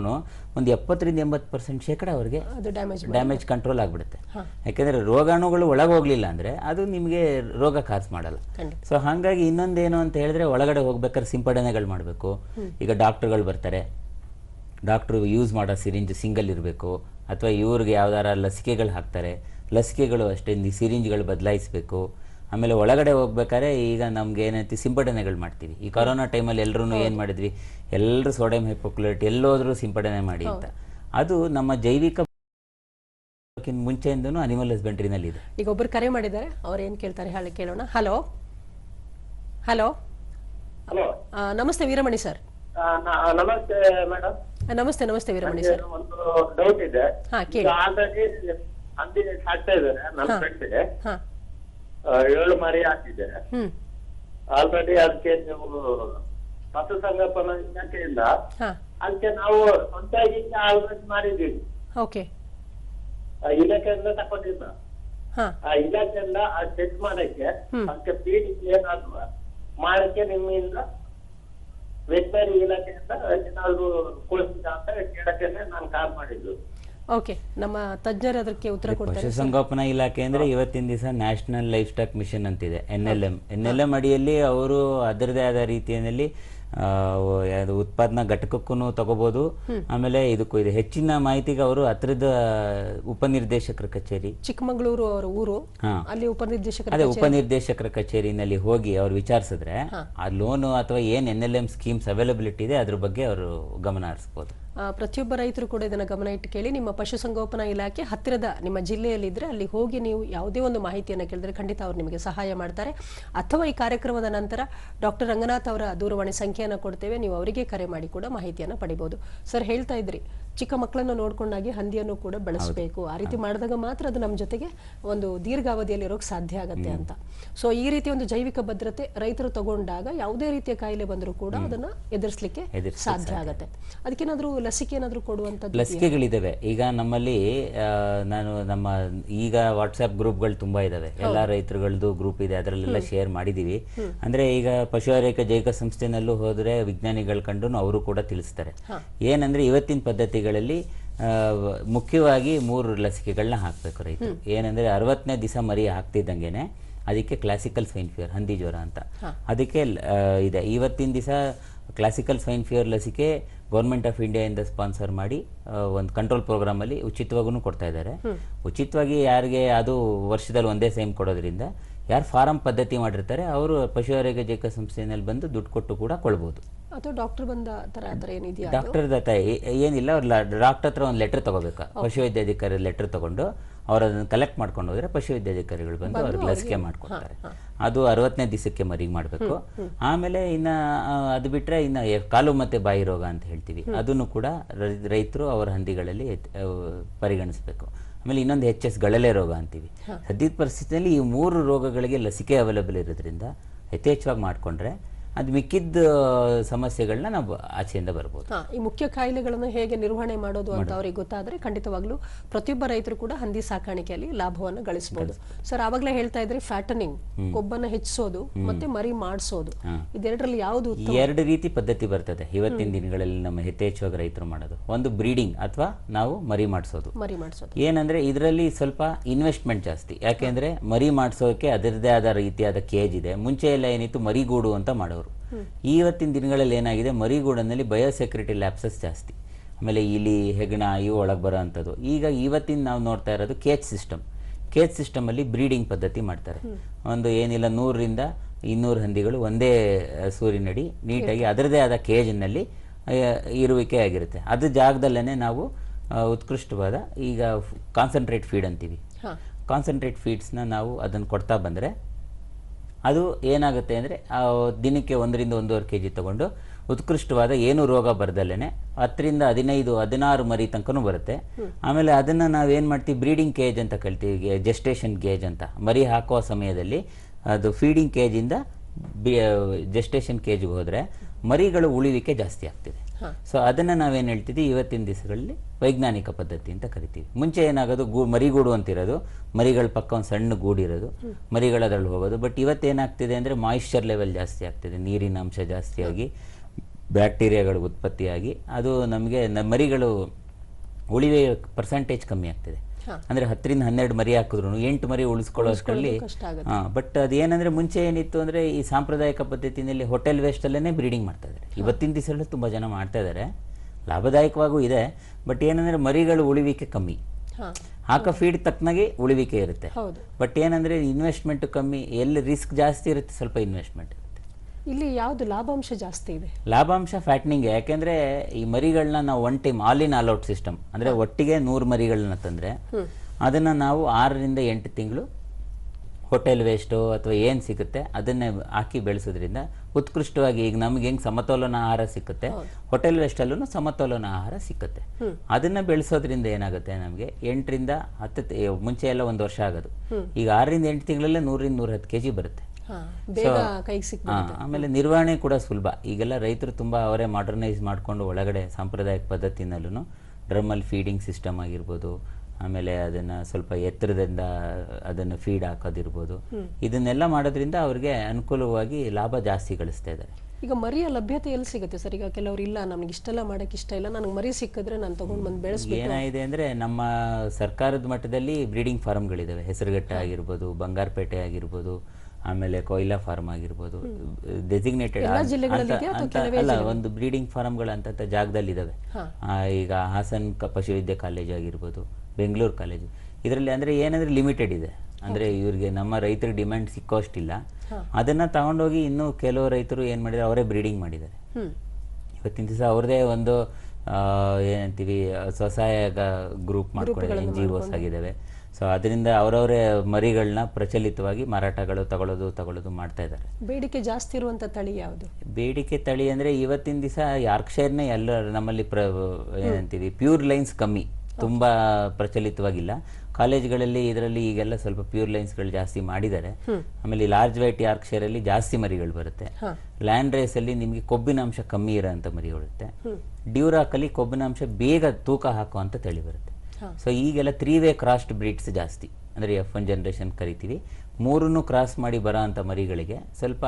ಒಂದು ಎಪ್ಪತ್ತರಿಂದ ಎಂಬತ್ತು ಪರ್ಸೆಂಟ್ ಶೇಕಡ ಅವ್ರಿಗೆ ಡ್ಯಾಮೇಜ್ ಡ್ಯಾಮೇಜ್ ಕಂಟ್ರೋಲ್ ಆಗಿಬಿಡುತ್ತೆ. ಯಾಕೆಂದರೆ ರೋಗಾಣುಗಳು ಒಳಗೆ ಹೋಗಲಿಲ್ಲ ಅಂದ್ರೆ ಅದು ನಿಮಗೆ ರೋಗ ಕಾಸು ಮಾಡಲ್ಲ. ಸೊ ಹಾಗಾಗಿ ಇನ್ನೊಂದೇನು ಅಂತ ಹೇಳಿದ್ರೆ ಒಳಗಡೆ ಹೋಗ್ಬೇಕಾದ್ರೆ ಸಿಂಪಡಣೆಗಳು ಮಾಡಬೇಕು. ಈಗ ಡಾಕ್ಟರ್ಗಳು ಬರ್ತಾರೆ. ಡಾಕ್ಟ್ರು ಯೂಸ್ ಮಾಡೋ ಸಿರಿಂಜ್ ಸಿಂಗಲ್ ಇರಬೇಕು. ಅಥವಾ ಇವ್ರಿಗೆ ಯಾವ್ದಾರ ಲಸಿಕೆಗಳು ಹಾಕ್ತಾರೆ. ಲಸಿಕೆಗಳು ಅಷ್ಟೇ ಸಿರಿಂಜ್ಗಳು ಬದಲಾಯಿಸಬೇಕು. ಆಮೇಲೆ ಒಳಗಡೆ ಹೋಗ್ಬೇಕಾದ್ರೆ ಈಗ ನಮ್ಗೆ ಏನೈತಿ ಸಿಂಪಡಣೆಗಳು ಮಾಡ್ತೀವಿ. ಈ ಕೊರೋನಾ ಟೈಮಲ್ಲಿ ಎಲ್ಲರೂ ಏನು ಮಾಡಿದ್ವಿ? ಎಲ್ಲರೂ ಸೋಡಿಯಂ ಹೈಪೋಕ್ಲೋರೇಟ್ ಎಲ್ಲೋದ್ರೂ ಸಿಂಪಡಣೆ ಮಾಡಿ ಅಂತ. ಅದು ನಮ್ಮ ಜೈವಿಕ ಮುಂಚೆಯಿಂದನೂ ಅನಿಮಲ್ ಹಸ್ಬೆಂಡ್ರಿನಲ್ಲಿ ಇದೆ ಈಗ ಒಬ್ಬರು ಕರೆ ಮಾಡಿದ್ದಾರೆ ಅವ್ರು ಏನು ಕೇಳ್ತಾರೆ ಹೇಳಿ ಕೇಳೋಣ. ಹಲೋ ಹಲೋ ಹಲೋ ನಮಸ್ತೆ ವೀರಮಣಿ ಸರ್ ನಮಸ್ತೆ ಮೇಡಮ್ ನಮಸ್ತೆ ನಮಸ್ತೆ ವೀರಮಣಿ ಸರ್ ಒಂದು ಡೌಟ್ ಇದೆ. ಹಂದಿ ಸಾಕ್ತಾ ಇದ್ದಾರೆ ನನ್ನ ಫ್ರೆಂಡ್ಗೆ ಫ್ರೆಂಡ್ ಏಳು ಮರಿ ಹಾಕಿದೆ ಹ್ಮ್. ಆಲ್ರೆಡಿ ಅದಕ್ಕೆ ನೀವು ಪಶುಸಂಗೋಪನಾ ಇಲಾಖೆಯಿಂದ ಹಾ. ಅದಕ್ಕೆ ನಾವು ಸ್ವಂತಾಗಿ ಆಲ್ರೆಡಿ ಮಾಡಿದ್ದೀವಿ. ಇಲಾಖೆಯಿಂದ ತಕೊಂಡಿಲ್ಲ ಆ ಇಲಾಖೆಯಿಂದ ಆ ಚೆಕ್ ಮಾಡಕ್ಕೆ. ಅದಕ್ಕೆ ಪೀಡಿ ಏನಾದ್ರು ಮಾಡಕ್ಕೆ ನಿಮ್ಮಿಂದ ವೆಟನರಿ ಇಲಾಖೆಯಿಂದ ಏನಾದ್ರು ಕೊಡಿಸಿದ ಅಂತ ಕೇಳಕ್ಕೆ ನಾನು ಕಾಲ್ ಮಾಡಿದ್ದು. ಓಕೆ ನಮ್ಮ ತಜ್ಞರು ಅದಕ್ಕೆ ಉತ್ತರ ಕೊಡ್ತಾರೆ. ಪಶುಸಂಗೋಪನಾ ಇಲಾಖೆ ಅಂದ್ರೆ ಇವತ್ತಿನ ದಿವಸ ನ್ಯಾಷನಲ್ ಲೈಫ್ ಸ್ಟಾಕ್ ಮಿಷನ್ ಅಂತಿದೆ N L M N L M ಅಡಿಯಲ್ಲಿ ಅವರು ಅದರದೇ ಆದ ರೀತಿಯಲ್ಲಿ ಆ, ಉತ್ಪಾದನಾ ಘಟಕಕ್ಕೂ ತಗೋಬಹುದು ಆಮೇಲೆ ಇದಕ್ಕೂ ಇದೆ. ಹೆಚ್ಚಿನ ಮಾಹಿತಿಗೆ ಅವರು ಹತ್ರದ ಉಪನಿರ್ದೇಶಕರ ಕಚೇರಿ. ಚಿಕ್ಕಮಗಳೂರು ಅವರ ಊರು ಅಲ್ಲಿ ಉಪನಿರ್ದೇಶಕರ ಅದೇ ಉಪನಿರ್ದೇಶಕರ ಕಚೇರಿನಲ್ಲಿ ಹೋಗಿ ಅವ್ರು ವಿಚಾರಿಸಿದ್ರೆ ಆ ಲೋನ್ ಅಥವಾ ಏನ್ N L M schemes availability ಇದೆ ಅದ್ರ ಬಗ್ಗೆ ಅವರು ಗಮನ ಹರಿಸ್ಬೋದು. ಆ, ಪ್ರತಿಯೊಬ್ಬ ರೈತರು ಕೂಡ ಇದನ್ನು ಗಮನ ಇಟ್ಟು ಕೇಳಿ ನಿಮ್ಮ ಪಶುಸಂಗೋಪನಾ ಇಲಾಖೆ ಹತ್ತಿರದ ನಿಮ್ಮ ಜಿಲ್ಲೆಯಲ್ಲಿದ್ದರೆ ಅಲ್ಲಿ ಹೋಗಿ ನೀವು ಯಾವುದೇ ಒಂದು ಮಾಹಿತಿಯನ್ನು ಕೇಳಿದ್ರೆ ಖಂಡಿತ ಅವರು ನಿಮಗೆ ಸಹಾಯ ಮಾಡ್ತಾರೆ. ಅಥವಾ ಈ ಕಾರ್ಯಕ್ರಮದ ನಂತರ ಡಾಕ್ಟರ್ ರಂಗನಾಥ್ ಅವರ ದೂರವಾಣಿ ಸಂಖ್ಯೆಯನ್ನು ಕೊಡ್ತೇವೆ. ನೀವು ಅವರಿಗೆ ಕರೆ ಮಾಡಿ ಕೂಡ ಮಾಹಿತಿಯನ್ನು ಪಡಿಬೋದು. ಸರ್, ಹೇಳ್ತಾ ಇದ್ರಿ. ಚಿಕ್ಕ ಮಕ್ಕಳನ್ನ ನೋಡ್ಕೊಂಡಾಗಿ ಹಂದಿಯನ್ನು ಕೂಡ ಬೆಳೆಸಬೇಕು. ಆ ರೀತಿ ಮಾಡಿದಾಗ ಮಾತ್ರ ಅದು ನಮ್ಮ ಜೊತೆಗೆ ಒಂದು ದೀರ್ಘಾವಧಿಯಲ್ಲಿ ಇರೋಕೆ ಸಾಧ್ಯ ಆಗತ್ತೆ ಅಂತ. ಸೊ ಈ ರೀತಿ ಒಂದು ಜೈವಿಕ ಭದ್ರತೆ ರೈತರು ತಗೊಂಡಾಗ ಯಾವುದೇ ರೀತಿಯ ಕಾಯಿಲೆ ಬಂದರೂ ಕೂಡ ಅದನ್ನ ಎದುರಿಸಲಿಕ್ಕೆ ಸಾಧ್ಯ ಆಗತ್ತೆ. ಅದಕ್ಕೇನಾದ್ರೂ ಲಸಿಕೆ ಏನಾದರೂ ಕೊಡುವಂತದ್ದು ಲಸಿಕೆಗಳಿದ್ದಾವೆ ಈಗ ನಮ್ಮಲ್ಲಿ ನಾನು ನಮ್ಮ ಈಗ ವಾಟ್ಸ್ಆ್ಯಪ್ ಗ್ರೂಪ್ಗಳು ತುಂಬಾ ಇದಾವೆ. ಎಲ್ಲ ರೈತರುಗಳದ್ದು ಗ್ರೂಪ್ ಇದೆ. ಅದರಲ್ಲೆಲ್ಲ ಶೇರ್ ಮಾಡಿದೀವಿ. ಅಂದ್ರೆ ಈಗ ಪಶು ಆರೈಕೆ ಜೈವಿಕ ಸಂಸ್ಥೆನಲ್ಲೂ ಹೋದ್ರೆ ವಿಜ್ಞಾನಿಗಳು ಕಂಡು ಅವರು ಕೂಡ ತಿಳಿಸ್ತಾರೆ. ಏನಂದ್ರೆ ಇವತ್ತಿನ ಪದ್ಧತಿಗಳಲ್ಲಿ ಆ, ಮುಖ್ಯವಾಗಿ ಮೂರು ಲಸಿಕೆಗಳನ್ನ ಹಾಕ್ಬೇಕು ರೈತರು. ಏನಂದ್ರೆ ಅರವತ್ತನೇ ದಿವಸ ಮರಿ ಹಾಕ್ತಿದ್ದಂಗೆನೆ ಅದಕ್ಕೆ ಕ್ಲಾಸಿಕಲ್ ಸ್ವೈನ್ ಫಿಯರ್ ಹಂದಿ ಜ್ವರ ಅಂತ. ಅದಕ್ಕೆ ಇದೆ. ಇವತ್ತಿನ ದಿವಸ ಕ್ಲಾಸಿಕಲ್ ಸ್ವೈನ್ ಫಿಯರ್ ಲಸಿಕೆ ಗೌರ್ಮೆಂಟ್ ಆಫ್ ಇಂಡಿಯಾಯಿಂದ ಸ್ಪಾನ್ಸರ್ ಮಾಡಿ ಒಂದು ಕಂಟ್ರೋಲ್ ಪ್ರೋಗ್ರಾಮಲ್ಲಿ ಉಚಿತವಾಗೂ ಕೊಡ್ತಾ ಇದ್ದಾರೆ. ಉಚಿತವಾಗಿ ಯಾರಿಗೆ ಅದು ವರ್ಷದಲ್ಲಿ ಒಂದೇ ಸೇಮ್ ಕೊಡೋದ್ರಿಂದ ಯಾರು ಫಾರಂ ಪದ್ಧತಿ ಮಾಡಿರ್ತಾರೆ ಅವರು ಪಶು ಆರೋಗ್ಯ ಜೇಕ ಸಂಸ್ಥೆಯಲ್ಲಿ ಬಂದು ದುಡ್ಡು ಕೊಟ್ಟು ಕೂಡ ಕೊಳ್ಬೋದು ಅಥವಾ ಡಾಕ್ಟರ್ ಬಂದ ತರ ಆತರ ಏನಿದೆಯಾ ಡಾಕ್ಟರ್ ದತ್ತ ಏನಿಲ್ಲ ಅವ್ರ ಡಾಕ್ಟರ್ ಹತ್ರ ಒಂದು ಲೆಟರ್ ತಗೋಬೇಕು? ಪಶುವೈದ್ಯಾಧಿಕಾರಿ ಲೆಟರ್ ತಗೊಂಡು ಅವ್ರು ಅದನ್ನ ಕಲೆಕ್ಟ್ ಮಾಡ್ಕೊಂಡು ಹೋದ್ರೆ ಪಶುವೈದ್ಯಾಧಿಕಾರಿಗಳು ಬಂದು ಅವ್ರಿಗೆ ಲಸಿಕೆ ಮಾಡ್ಕೊಡ್ತಾರೆ. ಅದು ಅರವತ್ತನೇ ದಿವಸಕ್ಕೆ ಮರಿಗೆ ಮಾಡಬೇಕು. ಆಮೇಲೆ ಇನ್ನ ಅದು ಬಿಟ್ರೆ ಇನ್ನ ಕಾಲು ಮತ್ತೆ ಬಾಯಿ ರೋಗ ಅಂತ ಹೇಳ್ತೀವಿ. ಅದನ್ನು ಕೂಡ ರೈತರು ಅವರ ಹಂದಿಗಳಲ್ಲಿ ಪರಿಗಣಿಸಬೇಕು. ಆಮೇಲೆ ಇನ್ನೊಂದು ಎಚ್ ಎಸ್ ಗಳಲೆ ರೋಗ ಅಂತೀವಿ. ಸದ್ಯದ ಪರಿಸ್ಥಿತಿಯಲ್ಲಿ ಈ ಮೂರು ರೋಗಗಳಿಗೆ ಲಸಿಕೆ ಅವೈಲೇಬಲ್ ಇರೋದ್ರಿಂದ ಯಥೇಚ್ಛವಾಗಿ ಮಾಡಿಕೊಂಡ್ರೆ ಅದು ಮಿಕ್ಕಿದ್ದ ಸಮಸ್ಯೆಗಳನ್ನ ನಾವು ಆಚೆಯಿಂದ ಬರ್ಬೋದು. ಈ ಮುಖ್ಯ ಕಾಯಿಲೆಗಳನ್ನು ಹೇಗೆ ನಿರ್ವಹಣೆ ಮಾಡೋದು ಅಂತ ಅವರಿಗೆ ಗೊತ್ತಾದ್ರೆ ಖಂಡಿತವಾಗ್ಲೂ ಪ್ರತಿಯೊಬ್ಬ ರೈತರು ಕೂಡ ಹಂದಿ ಸಾಕಾಣಿಕೆಯಲ್ಲಿ ಲಾಭವನ್ನು ಗಳಿಸಬಹುದು ಸರ್ ಆವಾಗಲೇ ಹೇಳ್ತಾ ಇದ್ರೆ ಫ್ಯಾಟನಿಂಗ್ ಕೊಬ್ಬನ್ನ ಹೆಚ್ಚಿಸೋದು ಮತ್ತೆ ಮರಿ ಮಾಡಿಸೋದು. ಇದೆರಡರಲ್ಲಿ ಯಾವುದು ಎರಡು ರೀತಿ ಪದ್ಧತಿ ಬರ್ತದೆ. ಇವತ್ತಿನ ದಿನಗಳಲ್ಲಿ ನಮ್ಮ ಯಥೇಚ್ಛವಾಗಿ ರೈತರು ಮಾಡೋದು. ಒಂದು ಬ್ರೀಡಿಂಗ್ ಅಥವಾ ನಾವು ಮರಿ ಮಾಡಿಸೋದು. ಮರಿ ಮಾಡಿಸೋದು. ಏನಂದ್ರೆ ಇದರಲ್ಲಿ ಸ್ವಲ್ಪ ಇನ್ವೆಸ್ಟ್ಮೆಂಟ್ ಜಾಸ್ತಿ. ಯಾಕೆಂದ್ರೆ ಮರಿ ಮಾಡಿಸೋಕೆ ಅದರದೇ ಆದ ರೀತಿಯಾದ ಕೇಜ್ ಇದೆ. ಮುಂಚೆ ಎಲ್ಲ ಏನಿತ್ತು ಮರಿಗೂಡು ಅಂತ ಮಾಡೋರು. ಇವತ್ತಿನ ದಿನಗಳಲ್ಲಿ ಏನಾಗಿದೆ? ಮರಿಗೂಡನಲ್ಲಿ ಬಯೋಸೆಕ್ಯೂರಿಟಿ ಲ್ಯಾಪ್ಸಸ್ ಜಾಸ್ತಿ. ಆಮೇಲೆ ಇಲಿ ಹೆಗ್ಣ ಇವು ಒಳಗೆ ಬರೋ ಅಂಥದ್ದು ಈಗ ಇವತ್ತಿನ ನಾವು ನೋಡ್ತಾ ಇರೋದು ಕೇಜ್ ಸಿಸ್ಟಮ್ ಕೇಜ್ ಸಿಸ್ಟಮಲ್ಲಿ ಬ್ರೀಡಿಂಗ್ ಪದ್ಧತಿ ಮಾಡ್ತಾರೆ. ಒಂದು ಏನಿಲ್ಲ ನೂರರಿಂದ ಇನ್ನೂರು ಹಂದಿಗಳು ಒಂದೇ ಸೂರಿನಡಿ ನೀಟಾಗಿ ಅದರದೇ ಆದ ಕೇಜ್ನಲ್ಲಿ ಇರುವಿಕೆ ಆಗಿರುತ್ತೆ. ಅದು ಜಾಗದಲ್ಲೇ ನಾವು ಉತ್ಕೃಷ್ಟವಾದ ಈಗ ಕಾನ್ಸಂಟ್ರೇಟ್ ಫೀಡ್ ಅಂತೀವಿ. ಕಾನ್ಸಂಟ್ರೇಟ್ ಫೀಡ್ಸ್ನ ನಾವು ಅದನ್ನು ಕೊಡ್ತಾ ಬಂದರೆ ಅದು ಏನಾಗುತ್ತೆ ಅಂದರೆ ದಿನಕ್ಕೆ ಒಂದರಿಂದ ಒಂದೂವರೆ ಕೆ ಜಿ ತೊಗೊಂಡು ಉತ್ಕೃಷ್ಟವಾದ ಏನು ರೋಗ ಬರ್ದಲ್ಲೇ ಹತ್ತರಿಂದ ಹದಿನೈದು, ಹದಿನಾರು ಮರಿ ತನಕನೂ ಬರುತ್ತೆ. ಆಮೇಲೆ ಅದನ್ನು ನಾವೇನು ಮಾಡ್ತೀವಿ ಬ್ರೀಡಿಂಗ್ ಕೇಜ್ ಅಂತ ಕರಿತೀವಿ ಜೆಸ್ಟೇಷನ್ ಗೇಜ್ ಅಂತ. ಮರಿ ಹಾಕುವ ಸಮಯದಲ್ಲಿ ಅದು ಫೀಡಿಂಗ್ ಕೇಜಿಂದ ಜೆಸ್ಟೇಷನ್ ಕೇಜ್ಗೆ ಹೋದರೆ ಮರಿಗಳು ಉಳಿವಿಕೆ ಜಾಸ್ತಿ ಆಗ್ತಿದೆ. ಸೊ ಅದನ್ನು ನಾವೇನು ಹೇಳ್ತಿದ್ವಿ? ಇವತ್ತಿನ ದಿವಸಗಳಲ್ಲಿ ವೈಜ್ಞಾನಿಕ ಪದ್ಧತಿ ಅಂತ ಕರಿತೀವಿ. ಮುಂಚೆ ಏನಾಗೋದು? ಗೂ ಮರಿಗೂಡು ಅಂತಿರೋದು. ಮರಿಗಳ ಪಕ್ಕ ಒಂದು ಸಣ್ಣ ಗೂಡಿರೋದು ಮರಿಗಳು ಅದರಲ್ಲಿ ಹೋಗೋದು. ಬಟ್ ಇವತ್ತೇನಾಗ್ತಿದೆ ಅಂದರೆ ಮಾಯಿಶ್ಚರ್ ಲೆವೆಲ್ ಜಾಸ್ತಿ ಆಗ್ತಿದೆ. ನೀರಿನ ಅಂಶ ಜಾಸ್ತಿಯಾಗಿ ಬ್ಯಾಕ್ಟೀರಿಯಾಗಳು ಉತ್ಪತ್ತಿಯಾಗಿ. ಅದು ನಮಗೆ ಮರಿಗಳು ಉಳಿವೆ ಪರ್ಸೆಂಟೇಜ್ ಕಮ್ಮಿ ಆಗ್ತಿದೆ. ಅಂದ್ರೆ ಹತ್ತರಿಂದ ಹನ್ನೆರಡು ಮರಿ ಹಾಕಿದ್ರು ಎಂಟು ಮರಿ ಉಳಿಸ್ಕೊಳ್ಳೋ ಅಷ್ಟರಲ್ಲಿ ಬಟ್ ಅದೇನಂದ್ರೆ ಮುಂಚೆ ಏನಿತ್ತು ಅಂದ್ರೆ ಈ ಸಾಂಪ್ರದಾಯಿಕ ಪದ್ಧತಿನಲ್ಲಿ ಹೋಟೆಲ್ ವೇಸ್ಟ್ ಅಲ್ಲೇ ಬ್ರೀಡಿಂಗ್ ಮಾಡ್ತಾ ಇದ್ದಾರೆ. ಇವತ್ತಿನ ದಿವಸಲ್ಲೂ ತುಂಬಾ ಜನ ಮಾಡ್ತಾ ಇದ್ದಾರೆ. ಲಾಭದಾಯಕವಾಗೂ ಇದೆ ಬಟ್ ಏನಂದ್ರೆ ಮರಿಗಳು ಉಳಿವಿಕೆ ಕಮ್ಮಿ. ಹಾಕ ಫೀಡ್ ತಕ್ಕನಾಗೆ ಉಳಿವಿಕೆ ಇರುತ್ತೆ. ಬಟ್ ಏನಂದ್ರೆ ಇನ್ವೆಸ್ಟ್ಮೆಂಟ್ ಕಮ್ಮಿ ಎಲ್ಲಿ ರಿಸ್ಕ್ ಜಾಸ್ತಿ ಇರುತ್ತೆ ಸ್ವಲ್ಪ ಇನ್ವೆಸ್ಟ್ಮೆಂಟ್ ಇಲ್ಲಿ ಯಾವುದು ಲಾಭಾಂಶ ಜಾಸ್ತಿ ಇದೆ? ಲಾಭಾಂಶ ಫ್ಯಾಟ್ನಿಂಗ್ ಯಾಕೆಂದ್ರೆ ಈ ಮರಿಗಳನ್ನ ನಾವು one time all in all out system ಅಂದ್ರೆ ಒಟ್ಟಿಗೆ ನೂರು ಮರಿಗಳನ್ನ ತಂದ್ರೆ ಅದನ್ನ ನಾವು ಆರರಿಂದ ಎಂಟು ತಿಂಗಳು ಹೋಟೆಲ್ ವೇಸ್ಟು ಅಥವಾ ಏನು ಸಿಗುತ್ತೆ ಅದನ್ನೇ ಹಾಕಿ ಬೆಳೆಸೋದ್ರಿಂದ ಉತ್ಕೃಷ್ಟವಾಗಿ ಈಗ ನಮ್ಗೆ ಹೆಂಗ್ ಸಮತೋಲನ ಆಹಾರ ಸಿಕ್ಕುತ್ತೆ ಹೋಟೆಲ್ ವೇಸ್ಟಲ್ಲೂ ಸಮತೋಲನ ಆಹಾರ ಸಿಕ್ಕುತ್ತೆ. ಅದನ್ನ ಬೆಳೆಸೋದ್ರಿಂದ ಏನಾಗುತ್ತೆ ನಮಗೆ ಎಂಟರಿಂದ ಹತ್ತು ಮುಂಚೆ ಎಲ್ಲ ಒಂದು ವರ್ಷ ಆಗೋದು. ಈಗ ಆರರಿಂದ ಎಂಟು ತಿಂಗಳಲ್ಲೇ ನೂರಿಂದ ನೂರ ಹತ್ತು ಕೆಜಿ ಬರುತ್ತೆ. ಆಮೇಲೆ ನಿರ್ವಹಣೆ ಕೂಡ ಸುಲಭ. ಈಗೆಲ್ಲ ರೈತರು ತುಂಬಾ ಅವರೇ ಮಾಡರ್ನೈಸ್ ಮಾಡ್ಕೊಂಡು ಒಳಗಡೆ ಸಾಂಪ್ರದಾಯಿಕ ಪದ್ಧತಿನಲ್ಲೂ ಡ್ರಮ್ಮಲ್ಲಿ ಫೀಡಿಂಗ್ ಸಿಸ್ಟಮ್ ಆಗಿರ್ಬೋದು ಆಮೇಲೆ ಅದನ್ನ ಸ್ವಲ್ಪ ಎತ್ತರದಿಂದ ಅದನ್ನ ಫೀಡ್ ಹಾಕೋದಿರ್ಬೋದು. ಇದನ್ನೆಲ್ಲ ಮಾಡೋದ್ರಿಂದ ಅವ್ರಿಗೆ ಅನುಕೂಲವಾಗಿ ಲಾಭ ಜಾಸ್ತಿ ಗಳಿಸ್ತಾ ಇದ್ದಾರೆ. ಈಗ ಮರಿಯ ಲಭ್ಯತೆ ಎಲ್ಲಿ ಸಿಗುತ್ತೆ ಸರ್? ಈಗ ಕೆಲವರು ಇಲ್ಲ ನಮ್ಗೆ ಇಷ್ಟೆಲ್ಲ ಮಾಡಕ್ಕೆ ಇಷ್ಟ ಇಲ್ಲ ನನಗೆ ಮರಿ ಸಿಕ್ಕಿದ್ರೆ ನಾನು ತಗೊಂಡ್ ಬಂದು ಬೆಳೆಸ್ಬೇಕು. ಏನಾಗಿದೆ ಅಂದ್ರೆ ನಮ್ಮ ಸರ್ಕಾರದ ಮಟ್ಟದಲ್ಲಿ ಬ್ರೀಡಿಂಗ್ ಫಾರ್ಮ್ಗಳಿದಾವೆ ಹೆಸರುಘಟ್ಟ ಆಗಿರ್ಬೋದು ಬಂಗಾರಪೇಟೆ ಆಗಿರ್ಬೋದು ಆಮೇಲೆ ಕೊಯ್ಲಾ ಫಾರ್ಮ್ ಆಗಿರ್ಬೋದು ಡೆಸಿಗ್ನೇಟೆಡ್ ಅಲ್ಲ ಒಂದು ಬ್ರೀಡಿಂಗ್ ಫಾರ್ಮ್ಗಳು ಅಂತ ಜಾಗದಲ್ಲಿ ಇದಾವೆ. ಈಗ ಹಾಸನ್ ಪಶುವೈದ್ಯ ಕಾಲೇಜ್ ಆಗಿರ್ಬೋದು ಬೆಂಗಳೂರು ಕಾಲೇಜು ಇದರಲ್ಲಿ ಅಂದ್ರೆ ಏನಂದ್ರೆ ಲಿಮಿಟೆಡ್ ಇದೆ. ಅಂದ್ರೆ ಇವ್ರಿಗೆ ನಮ್ಮ ರೈತರ ಡಿಮ್ಯಾಂಡ್ ಸಿಕ್ಕೋಷ್ಟಿಲ್ಲ. ಅದನ್ನ ತಗೊಂಡೋಗಿ ಇನ್ನೂ ಕೆಲವು ರೈತರು ಏನ್ ಮಾಡಿದ್ದಾರೆ ಅವರೇ ಬ್ರೀಡಿಂಗ್ ಮಾಡಿದ್ದಾರೆ. ಇವತ್ತಿನ ದಿವಸ ಅವ್ರದೇ ಒಂದು ಏನಂತೀವಿ ಸ್ವಸಹಾಯ ಗ್ರೂಪ್ ಮಾಡ್ಕೊಂಡಿದ್ದಾರೆ ಎನ್ ಜಿ ಓಸ್ ಆಗಿದ್ದಾವೆ. ಸೊ ಅದರಿಂದ ಅವರವರೇ ಮರಿಗಳನ್ನ ಪ್ರಚಲಿತವಾಗಿ ಮಾರಾಟಗಳು ತಗೊಳ್ಳೋದು ತಗೊಳ್ಳೋದು ಮಾಡ್ತಾ ಇದ್ದಾರೆ. ಬೇಡಿಕೆ ಜಾಸ್ತಿ ಇರುವಂತ ತಳಿ ಯಾವುದು? ಬೇಡಿಕೆ ತಳಿ ಅಂದ್ರೆ ಇವತ್ತಿನ ದಿವಸ ಯಾರ್ಕ್ಷೈರ್ನೇ ಎಲ್ಲ ನಮ್ಮಲ್ಲಿ ಪ್ರ ಏನಂತೀವಿ ಪ್ಯೂರ್ ಲೈನ್ಸ್ ಕಮ್ಮಿ ತುಂಬಾ ಪ್ರಚಲಿತವಾಗಿಲ್ಲ. ಕಾಲೇಜ್ಗಳಲ್ಲಿ ಇದರಲ್ಲಿ ಈಗೆಲ್ಲ ಸ್ವಲ್ಪ ಪ್ಯೂರ್ ಲೈನ್ಸ್ಗಳು ಜಾಸ್ತಿ ಮಾಡಿದ್ದಾರೆ. ಆಮೇಲೆ ಲಾರ್ಜ್ ವೈಟ್ ಯಾರ್ಕ್ಷೈರ್ ಅಲ್ಲಿ ಜಾಸ್ತಿ ಮರಿಗಳು ಬರುತ್ತೆ. ಲ್ಯಾಂಡ್ ರೇಸ್ ಅಲ್ಲಿ ನಿಮಗೆ ಕೊಬ್ಬಿನಾಂಶ ಕಮ್ಮಿ ಇರೋಂಥ ಮರಿಗಳಿರುತ್ತೆ ಡ್ಯೂರಾಕಲ್ಲಿ ಕೊಬ್ಬಿನಾಂಶ ಬೇಗ ತೂಕ ಹಾಕುವಂತ ತಳಿ ಬರುತ್ತೆ. ಸೊ ಈಗೆಲ್ಲ ತ್ರೀ ವೇ ಕ್ರಾಸ್ಡ್ ಬ್ರೀಡ್ಸ್ ಜಾಸ್ತಿ. ಅಂದ್ರೆ ಎಫ್ ಒನ್ ಜನ್ರೇಷನ್ ಕರಿತೀವಿ. ಮೂರನ್ನು ಕ್ರಾಸ್ ಮಾಡಿ ಬರೋ ಅಂಥ ಮರಿಗಳಿಗೆ ಸ್ವಲ್ಪ